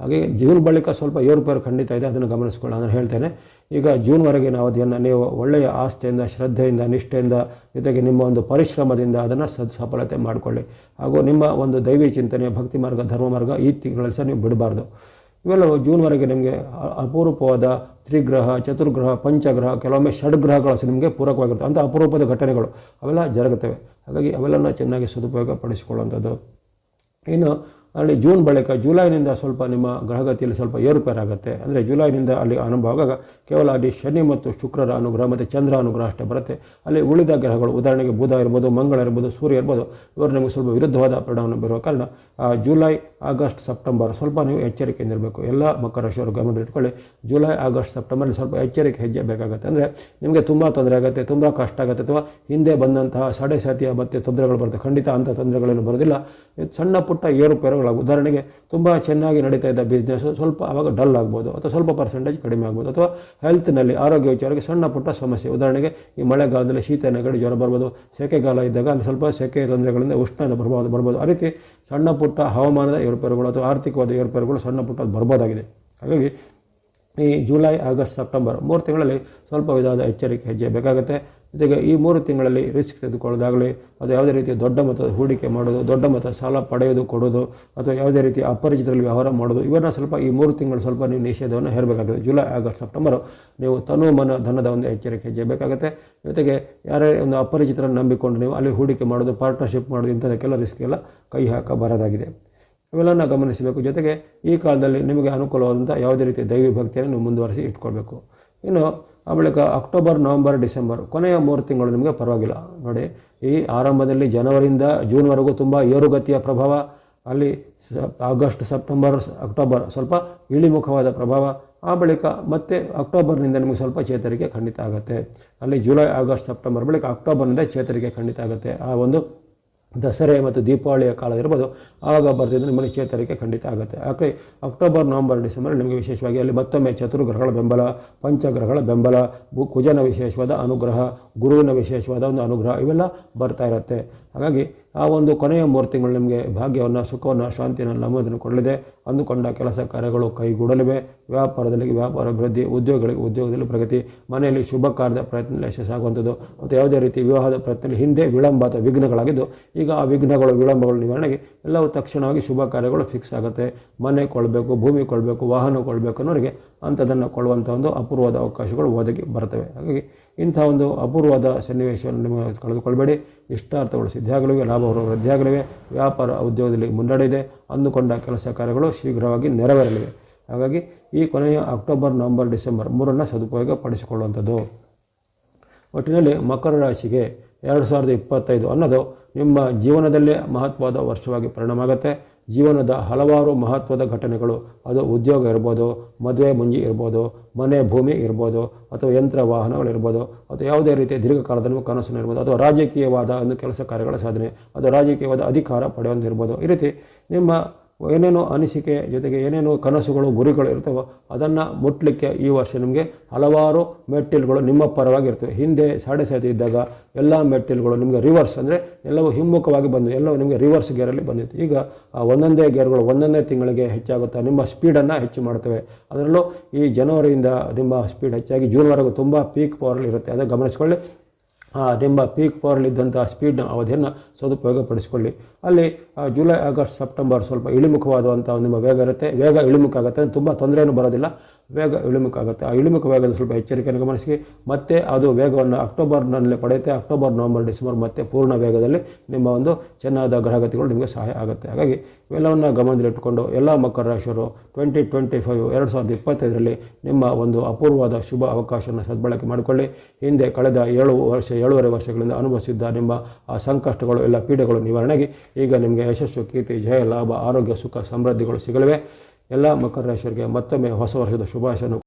ಹಾಗೆ ಜೂನ್ ಬಳಿಕ ಸ್ವಲ್ಪ ಏರುಪೇರು ಖಂಡಿತ ಇದೆ, ಅದನ್ನು ಗಮನಿಸ್ಕೊಳ್ಳಿ ನಾನು ಹೇಳ್ತೇನೆ. ಈಗ ಜೂನ್ವರೆಗಿನ ಅವಧಿಯನ್ನು ನೀವು ಒಳ್ಳೆಯ ಆಸ್ತಿಯಿಂದ, ಶ್ರದ್ಧೆಯಿಂದ, ನಿಷ್ಠೆಯಿಂದ, ಜೊತೆಗೆ ನಿಮ್ಮ ಒಂದು ಪರಿಶ್ರಮದಿಂದ ಅದನ್ನು ಸಫಲತೆ ಮಾಡಿಕೊಳ್ಳಿ. ಹಾಗೂ ನಿಮ್ಮ ಒಂದು ದೈವಿ ಚಿಂತನೆ, ಭಕ್ತಿ ಮಾರ್ಗ, ಧರ್ಮ ಮಾರ್ಗ ಈ ತಿಂಗಳಲ್ಲಿ ಸಹ ನೀವು ಬಿಡಬಾರ್ದು. ಇವೆಲ್ಲವೂ ಜೂನ್ವರೆಗೆ ನಿಮಗೆ ಅಪರೂಪವಾದ ತ್ರಿಗ್ರಹ, ಚತುರ್ಗ್ರಹ, ಪಂಚಗ್ರಹ, ಕೆಲವೊಮ್ಮೆ ಷಡ್ಗ್ರಹಗಳು ನಿಮಗೆ ಪೂರಕವಾಗಿರುತ್ತೆ. ಅಂಥ ಅಪರೂಪದ ಘಟನೆಗಳು ಅವೆಲ್ಲ ಜರುಗುತ್ತವೆ. ಹಾಗಾಗಿ ಅವೆಲ್ಲನ ಚೆನ್ನಾಗಿ ಸದುಪಯೋಗ ಪಡಿಸಿಕೊಳ್ಳುವಂಥದ್ದು ಇನ್ನು ಅಲ್ಲಿ ಜೂನ್ ಬಳಿಕ ಜುಲೈನಿಂದ ಸ್ವಲ್ಪ ನಿಮ್ಮ ಗ್ರಹಗತಿಯಲ್ಲಿ ಸ್ವಲ್ಪ ಏರುಪೇರಾಗುತ್ತೆ. ಅಂದರೆ ಜುಲೈನಿಂದ ಅಲ್ಲಿ ಅನುಭವ ಆಗಾಗ ಕೇವಲ ಅಲ್ಲಿ ಶನಿ ಮತ್ತು ಶುಕ್ರರ ಅನುಗ್ರಹ ಮತ್ತು ಚಂದ್ರ ಅನುಗ್ರಹ ಅಷ್ಟೇ ಬರುತ್ತೆ. ಅಲ್ಲಿ ಉಳಿದ ಗ್ರಹಗಳು ಉದಾಹರಣೆಗೆ ಬುಧ ಇರ್ಬೋದು, ಮಂಗಳ ಇರ್ಬೋದು, ಸೂರ್ಯ ಇರ್ಬೋದು, ಇವರು ನಿಮಗೆ ಸ್ವಲ್ಪ ವಿರುದ್ಧವಾದ ಪರಿಣಾಮ ಬರುವ ಕಾರಣ ಜುಲೈ, ಆಗಸ್ಟ್, ಸೆಪ್ಟೆಂಬರ್. ಸ್ವಲ್ಪ ನೀವು ಎಚ್ಚರಿಕೆಯಿಂದ ಇರಬೇಕು. ಎಲ್ಲ ಮಕರ ರಾಶಿಯವರು ಗಮನದಲ್ಲಿಟ್ಕೊಳ್ಳಿ ಜುಲೈ, ಆಗಸ್ಟ್ ಸೆಪ್ಟೆಂಬರ್ಲಿ ಸ್ವಲ್ಪ ಎಚ್ಚರಿಕೆ ಹೆಜ್ಜೆ ಬೇಕಾಗುತ್ತೆ. ಅಂದರೆ ನಿಮಗೆ ತುಂಬ ತೊಂದರೆ ಆಗುತ್ತೆ, ತುಂಬ ಕಷ್ಟ ಆಗುತ್ತೆ, ಅಥವಾ ಹಿಂದೆ ಬಂದಂತಹ ಸಡೆ ಸಾತಿಯ ಮತ್ತೆ ತೊಂದರೆಗಳು ಬರುತ್ತೆ. ಖಂಡಿತ ಅಂಥ ತೊಂದರೆಗಳೇನು ಬರೋದಿಲ್ಲ ಸಣ್ಣ ಪುಟ್ಟ ಏರುಪೇರುಗಳು ಉದಾಹರಣೆಗೆ ತುಂಬ ಚೆನ್ನಾಗಿ ನಡೀತಾ ಇದ್ದ ಬಿಸ್ನೆಸ್ಸು ಸ್ವಲ್ಪ ಆವಾಗ ಡಲ್ ಆಗ್ಬೋದು, ಅಥವಾ ಸ್ವಲ್ಪ ಪರ್ಸೆಂಟೇಜ್ ಕಡಿಮೆ ಆಗ್ಬೋದು, ಅಥವಾ ಹೆಲ್ತ್ನಲ್ಲಿ ಆರೋಗ್ಯ ವಿಚಾರಕ್ಕೆ ಸಣ್ಣ ಪುಟ್ಟ ಸಮಸ್ಯೆ. ಉದಾಹರಣೆಗೆ ಈ ಮಳೆಗಾಲದಲ್ಲಿ ಶೀತ ನೆಗಡಿ ಜ್ವರ ಬರ್ಬೋದು, ಸೆಕೆಗಾಲ ಇದ್ದಾಗ ಅಲ್ಲಿ ಸ್ವಲ್ಪ ಸೆಕೆ ತೊಂದರೆಗಳಿಂದ ಉಷ್ಣದ ಬರ್ಬೋದು ಬರ್ಬೋದು. ಆ ರೀತಿ ಸಣ್ಣ ಪುಟ್ಟ ಹವಾಮಾನದ ಏರುಪೇರುಗಳು ಅಥವಾ ಆರ್ಥಿಕವಾದ ಏರುಪೇರುಗಳು ಸಣ್ಣ ಪುಟ್ಟ ಬರ್ಬೋದಾಗಿದೆ. ಹಾಗಾಗಿ ಈ ಜುಲೈ, ಆಗಸ್ಟ್, ಸೆಪ್ಟೆಂಬರ್ ಮೂರು ತಿಂಗಳಲ್ಲಿ ಸ್ವಲ್ಪ ವಿಧವಾದ ಎಚ್ಚರಿಕೆ, ಹೆಜ್ಜೆ ಬೇಕಾಗುತ್ತೆ. ಜೊತೆಗೆ ಈ ಮೂರು ತಿಂಗಳಲ್ಲಿ ರಿಸ್ಕ್ ತೆಗೆದುಕೊಳ್ಳೋದಾಗಲಿ, ಅದು ಯಾವುದೇ ರೀತಿಯ ದೊಡ್ಡ ಮೊತ್ತದ ಹೂಡಿಕೆ ಮಾಡೋದು, ದೊಡ್ಡ ಮೊತ್ತದ ಸಾಲ ಪಡೆಯೋದು ಕೊಡೋದು ಅಥವಾ ಯಾವುದೇ ರೀತಿಯ ಅಪರಿಚಿತರಲ್ಲಿ ವ್ಯವಹಾರ ಮಾಡೋದು ಇವನ್ನ ಸ್ವಲ್ಪ ಈ ಮೂರು ತಿಂಗಳು ಸ್ವಲ್ಪ ನೀವು ನಿಷೇಧವನ್ನು ಹೇರಬೇಕಾಗುತ್ತೆ ಜುಲೈ, ಆಗಸ್ಟ್, ಸೆಪ್ಟೆಂಬರ್ ನೀವು ತನು ಮನ ಧನದ ಒಂದು ಎಚ್ಚರಿಕೆ, ಹೆಜ್ಜೆ ಬೇಕಾಗುತ್ತೆ. ಜೊತೆಗೆ ಯಾರೇ ಒಂದು ಅಪರಿಚಿತರನ್ನು ನಂಬಿಕೊಂಡು ನೀವು ಅಲ್ಲಿ ಹೂಡಿಕೆ ಮಾಡೋದು ಪಾರ್ಟ್ನರ್ಶಿಪ್ ಮಾಡೋದು ಇಂಥದಕ್ಕೆಲ್ಲ ರಿಸ್ಕ್ ಎಲ್ಲ ಕೈ ಹಾಕಬಾರದಾಗಿದೆ. ಇವೆಲ್ಲನ ಗಮನಿಸಬೇಕು. ಜೊತೆಗೆ ಈ ಕಾಲದಲ್ಲಿ ನಿಮಗೆ ಅನುಕೂಲವಾದಂಥ ಯಾವುದೇ ರೀತಿಯ ದೈವಿ ಭಕ್ತಿಯನ್ನು ನೀವು ಮುಂದುವರಿಸಿ ಇಟ್ಕೊಳ್ಬೇಕು. ಇನ್ನು ಆ ಬಳಿಕ ಅಕ್ಟೋಬರ್, ನವಂಬರ್, ಡಿಸೆಂಬರ್ ಕೊನೆಯ ಮೂರು ತಿಂಗಳು ನಿಮಗೆ ಪರವಾಗಿಲ್ಲ. ನೋಡಿ, ಈ ಆರಂಭದಲ್ಲಿ ಜನವರಿಯಿಂದ ಜೂನ್ವರೆಗೂ ತುಂಬ ಏರುಗತಿಯ ಪ್ರಭಾವ, ಅಲ್ಲಿ ಆಗಸ್ಟ್, ಸೆಪ್ಟೆಂಬರ್ ಅಕ್ಟೋಬರ್ ಸ್ವಲ್ಪ ಇಳಿಮುಖವಾದ ಪ್ರಭಾವ, ಆ ಬಳಿಕ ಮತ್ತೆ ಅಕ್ಟೋಬರ್ನಿಂದ ನಿಮಗೆ ಸ್ವಲ್ಪ ಚೇತರಿಕೆ ಖಂಡಿತ ಆಗುತ್ತೆ. ಅಲ್ಲಿ ಜುಲೈ, ಆಗಸ್ಟ್, ಸೆಪ್ಟೆಂಬರ್ ಬಳಿಕ ಅಕ್ಟೋಬರ್ನಿಂದ ಚೇತರಿಕೆ ಖಂಡಿತ ಆಗುತ್ತೆ. ಆ ಒಂದು ದಸರೆ ಮತ್ತು ದೀಪಾವಳಿಯ ಕಾಲ ಇರ್ಬೋದು ಆವಾಗ ಬರ್ತಿದ್ರೆ ನಿಮಗೆ ಚೇತರಿಕೆ ಖಂಡಿತ ಆಗುತ್ತೆ. ಯಾಕೆ ಅಕ್ಟೋಬರ್ ನವಂಬರ್ ಡಿಸೆಂಬರ್ ನಿಮಗೆ ವಿಶೇಷವಾಗಿ ಅಲ್ಲಿ ಮತ್ತೊಮ್ಮೆ ಚತುರ್ಗ್ರಹಗಳ ಬೆಂಬಲ, ಪಂಚಗ್ರಹಗಳ ಬೆಂಬಲ, ಭೂ- ಕುಜನ ವಿಶೇಷವಾದ ಅನುಗ್ರಹ, ಗುರುವಿನ ವಿಶೇಷವಾದ ಒಂದು ಅನುಗ್ರಹ, ಇವೆಲ್ಲ ಬರ್ತಾ ಇರುತ್ತೆ. ಹಾಗಾಗಿ ಆ ಒಂದು ಕೊನೆಯ ಮೂರು ತಿಂಗಳು ನಿಮಗೆ ಭಾಗ್ಯವನ್ನು, ಸುಖವನ್ನು, ಶಾಂತಿಯನ್ನು ನಮ್ಮದನ್ನು ಕೊಡಲಿದೆ. ಅಂದುಕೊಂಡ ಕೆಲಸ ಕಾರ್ಯಗಳು ಕೈಗೂಡಲಿವೆ. ವ್ಯಾಪಾರದಲ್ಲಿ ವ್ಯಾಪಾರ ಅಭಿವೃದ್ಧಿ, ಉದ್ಯೋಗಗಳಿಗೆ ಉದ್ಯೋಗದಲ್ಲಿ ಪ್ರಗತಿ, ಮನೆಯಲ್ಲಿ ಶುಭ ಕಾರ್ಯದ ಪ್ರಯತ್ನದಲ್ಲಿ ಯಶಸ್ಸಾಗುವಂಥದ್ದು, ಮತ್ತು ಯಾವುದೇ ರೀತಿ ವಿವಾಹದ ಪ್ರಯತ್ನದಲ್ಲಿ ಹಿಂದೆ ವಿಳಂಬ ಅಥವಾ ವಿಘ್ನಗಳಾಗಿದ್ದು, ಈಗ ಆ ವಿಘ್ನಗಳು, ವಿಳಂಬಗಳು ನಿವಾರಣೆಗೆ ಎಲ್ಲವೂ ತಕ್ಷಣವಾಗಿ ಶುಭ ಕಾರ್ಯಗಳು ಫಿಕ್ಸ್ ಆಗುತ್ತೆ. ಮನೆ ಕೊಡಬೇಕು, ಭೂಮಿ ಕೊಡಬೇಕು, ವಾಹನ ಕೊಳ್ಬೇಕು ಅನ್ನೋರಿಗೆ ಅಂಥದ್ದನ್ನು ಕೊಳ್ಳುವಂಥ ಒಂದು ಅಪೂರ್ವದ ಅವಕಾಶಗಳು ಒದಗಿ ಬರ್ತವೆ. ಹಾಗಾಗಿ ಇಂಥ ಒಂದು ಅಪೂರ್ವದ ಸನ್ನಿವೇಶವನ್ನು ನಿಮಗೆ ಕಳೆದುಕೊಳ್ಬೇಡಿ. ಇಷ್ಟಾರ್ಥಗಳು ಸಿದ್ಧಿಯಾಗಲಿವೆ ಲಾಭ ವೃದ್ಧಿಯಾಗಲಿವೆ ವ್ಯಾಪಾರ ಉದ್ಯೋಗದಲ್ಲಿ ಮುನ್ನಡೆಯಿದೆ ಅಂದುಕೊಂಡ ಕೆಲಸ ಕಾರ್ಯಗಳು ಶೀಘ್ರವಾಗಿ ನೆರವೇರಲಿವೆ. ಹಾಗಾಗಿ ಈ ಕೊನೆಯ ಅಕ್ಟೋಬರ್, ನವಂಬರ್, ಡಿಸೆಂಬರ್ ಮೂರನ್ನು ಸದುಪಯೋಗ ಪಡಿಸಿಕೊಳ್ಳುವಂಥದ್ದು ಒಟ್ಟಿನಲ್ಲಿ ಮಕರ ರಾಶಿಗೆ ಎರಡು ಸಾವಿರದ ಇಪ್ಪತ್ತೈದು ಅನ್ನೋದು ನಿಮ್ಮ ಜೀವನದಲ್ಲೇ ಮಹತ್ವದ ವರ್ಷವಾಗಿ ಪರಿಣಾಮ ಆಗುತ್ತೆ. ಜೀವನದ ಹಲವಾರು ಮಹತ್ವದ ಘಟನೆಗಳು, ಅದು ಉದ್ಯೋಗ ಇರ್ಬೋದು, ಮದುವೆ ಮುಂಜಿ ಇರ್ಬೋದು, ಮನೆ ಭೂಮಿ ಇರ್ಬೋದು, ಅಥವಾ ಯಂತ್ರ ವಾಹನಗಳಿರ್ಬೋದು ಅಥವಾ ಯಾವುದೇ ರೀತಿಯ ದೀರ್ಘಕಾಲದ ಕನಸು ಇರ್ಬೋದು, ಅಥವಾ ರಾಜಕೀಯವಾದ ಒಂದು ಕೆಲಸ ಕಾರ್ಯಗಳ ಸಾಧನೆ, ಅಥವಾ ರಾಜಕೀಯವಾದ ಅಧಿಕಾರ ಪಡೆಯೋದಿರ್ಬೋದು ಈ ರೀತಿ ನಿಮ್ಮ ಏನೇನು ಅನಿಸಿಕೆ ಜೊತೆಗೆ ಏನೇನು ಕನಸುಗಳು, ಗುರಿಗಳು ಇರ್ತವೋ ಅದನ್ನು ಮುಟ್ಲಿಕ್ಕೆ ಈ ವರ್ಷ ನಿಮಗೆ ಹಲವಾರು ಮೆಟ್ಟಿಲುಗಳು ನಿಮ್ಮ ಪರವಾಗಿ ಇರ್ತವೆ ಹಿಂದೆ ಸಾಡೆ ಸಾತಿ ಇದ್ದಾಗ ಎಲ್ಲ ಮೆಟ್ಟಿಲುಗಳು ನಿಮಗೆ ರಿವರ್ಸ್ ಅಂದರೆ ಎಲ್ಲವೂ ಹಿಮ್ಮುಖವಾಗಿ ಬಂದು, ಎಲ್ಲವೂ ನಿಮಗೆ ರಿವರ್ಸ್ ಗೇರಲ್ಲಿ ಬಂದಿತ್ತು. ಈಗ ಒಂದೊಂದೇ ಗೇರ್ಗಳು ಒಂದೊಂದೇ ತಿಂಗಳಿಗೆ ಹೆಚ್ಚಾಗುತ್ತಾ ನಿಮ್ಮ ಸ್ಪೀಡನ್ನು ಹೆಚ್ಚು ಮಾಡ್ತವೆ ಅದರಲ್ಲೂ ಈ ಜನವರಿಯಿಂದ ನಿಮ್ಮ ಸ್ಪೀಡ್ ಹೆಚ್ಚಾಗಿ ಜೂನ್ವರೆಗೂ ತುಂಬ ಪೀಕ್ ಪವರಲ್ಲಿ ಇರುತ್ತೆ. ಅದನ್ನು ಗಮನಿಸ್ಕೊಳ್ಳಿ. ನಿಮ್ಮ ಪೀಕ್ ಪವರ್ಲಿದ್ದಂಥ ಸ್ಪೀಡ್ನ ಅವಧಿಯನ್ನು ಸದುಪಯೋಗಪಡಿಸಿಕೊಳ್ಳಿ. ಅಲ್ಲಿ ಜುಲೈ ಆಗಸ್ಟ್ ಸೆಪ್ಟೆಂಬರ್ ಸ್ವಲ್ಪ ಇಳಿಮುಖವಾದಂಥ ನಿಮ್ಮ ವೇಗ ಇರುತ್ತೆ. ವೇಗ ಇಳಿಮುಖ ಆಗುತ್ತೆ. ತುಂಬ ತೊಂದರೆಯನ್ನು ಬರೋದಿಲ್ಲ. ವೇಗ ಇಳಿಮುಖ ಆಗುತ್ತೆ ಆ ಇಳಿಮುಖ ವೇಗದ ಸ್ವಲ್ಪ ಎಚ್ಚರಿಕೆಯನ್ನು ಗಮನಿಸಿ, ಮತ್ತೆ ಅದು ವೇಗವನ್ನು ಅಕ್ಟೋಬರ್ನಲ್ಲಿ ಪಡೆಯುತ್ತೆ. ಅಕ್ಟೋಬರ್, ನವಂಬರ್, ಡಿಸೆಂಬರ್ ಮತ್ತೆ ಪೂರ್ಣ ವೇಗದಲ್ಲಿ ನಿಮ್ಮ ಒಂದು ಚೆನ್ನಾದ ಗ್ರಹಗತಿಗಳು ನಿಮಗೆ ಸಹಾಯ ಆಗುತ್ತೆ. ಹಾಗಾಗಿ ಇವೆಲ್ಲವನ್ನು ಗಮನದಲ್ಲಿಟ್ಟುಕೊಂಡು ಎಲ್ಲ ಮಕರ ರಾಶಿಯವರು ಟ್ವೆಂಟಿ ಟ್ವೆಂಟಿ ಫೈವ್ ಎರಡು ಸಾವಿರದ ಇಪ್ಪತ್ತೈದರಲ್ಲಿ ನಿಮ್ಮ ಒಂದು ಅಪೂರ್ವವಾದ ಶುಭ ಅವಕಾಶವನ್ನು ಸದ್ಬಳಕೆ ಮಾಡಿಕೊಳ್ಳಿ. ಹಿಂದೆ ಕಳೆದ ಏಳು ವರ್ಷ, ಏಳುವರೆ ವರ್ಷಗಳಿಂದ ಅನುಭವಿಸಿದ್ದ ನಿಮ್ಮ, ಆ ಸಂಕಷ್ಟಗಳು, ಎಲ್ಲ ಪೀಡೆಗಳು ನಿವಾರಣೆಗೆ ಈಗ ನಿಮಗೆ ಯಶಸ್ಸು, ಕೀರ್ತಿ, ಜಯ, ಲಾಭ, ಆರೋಗ್ಯ, ಸುಖ, ಸಮೃದ್ಧಿಗಳು ಸಿಗಲಿವೆ. ಎಲ್ಲ ಮಕರ ರಾಶಿಯವರಿಗೆ ಮತ್ತೊಮ್ಮೆ ಹೊಸ ವರ್ಷದ ಶುಭಾಶಯವನ್ನು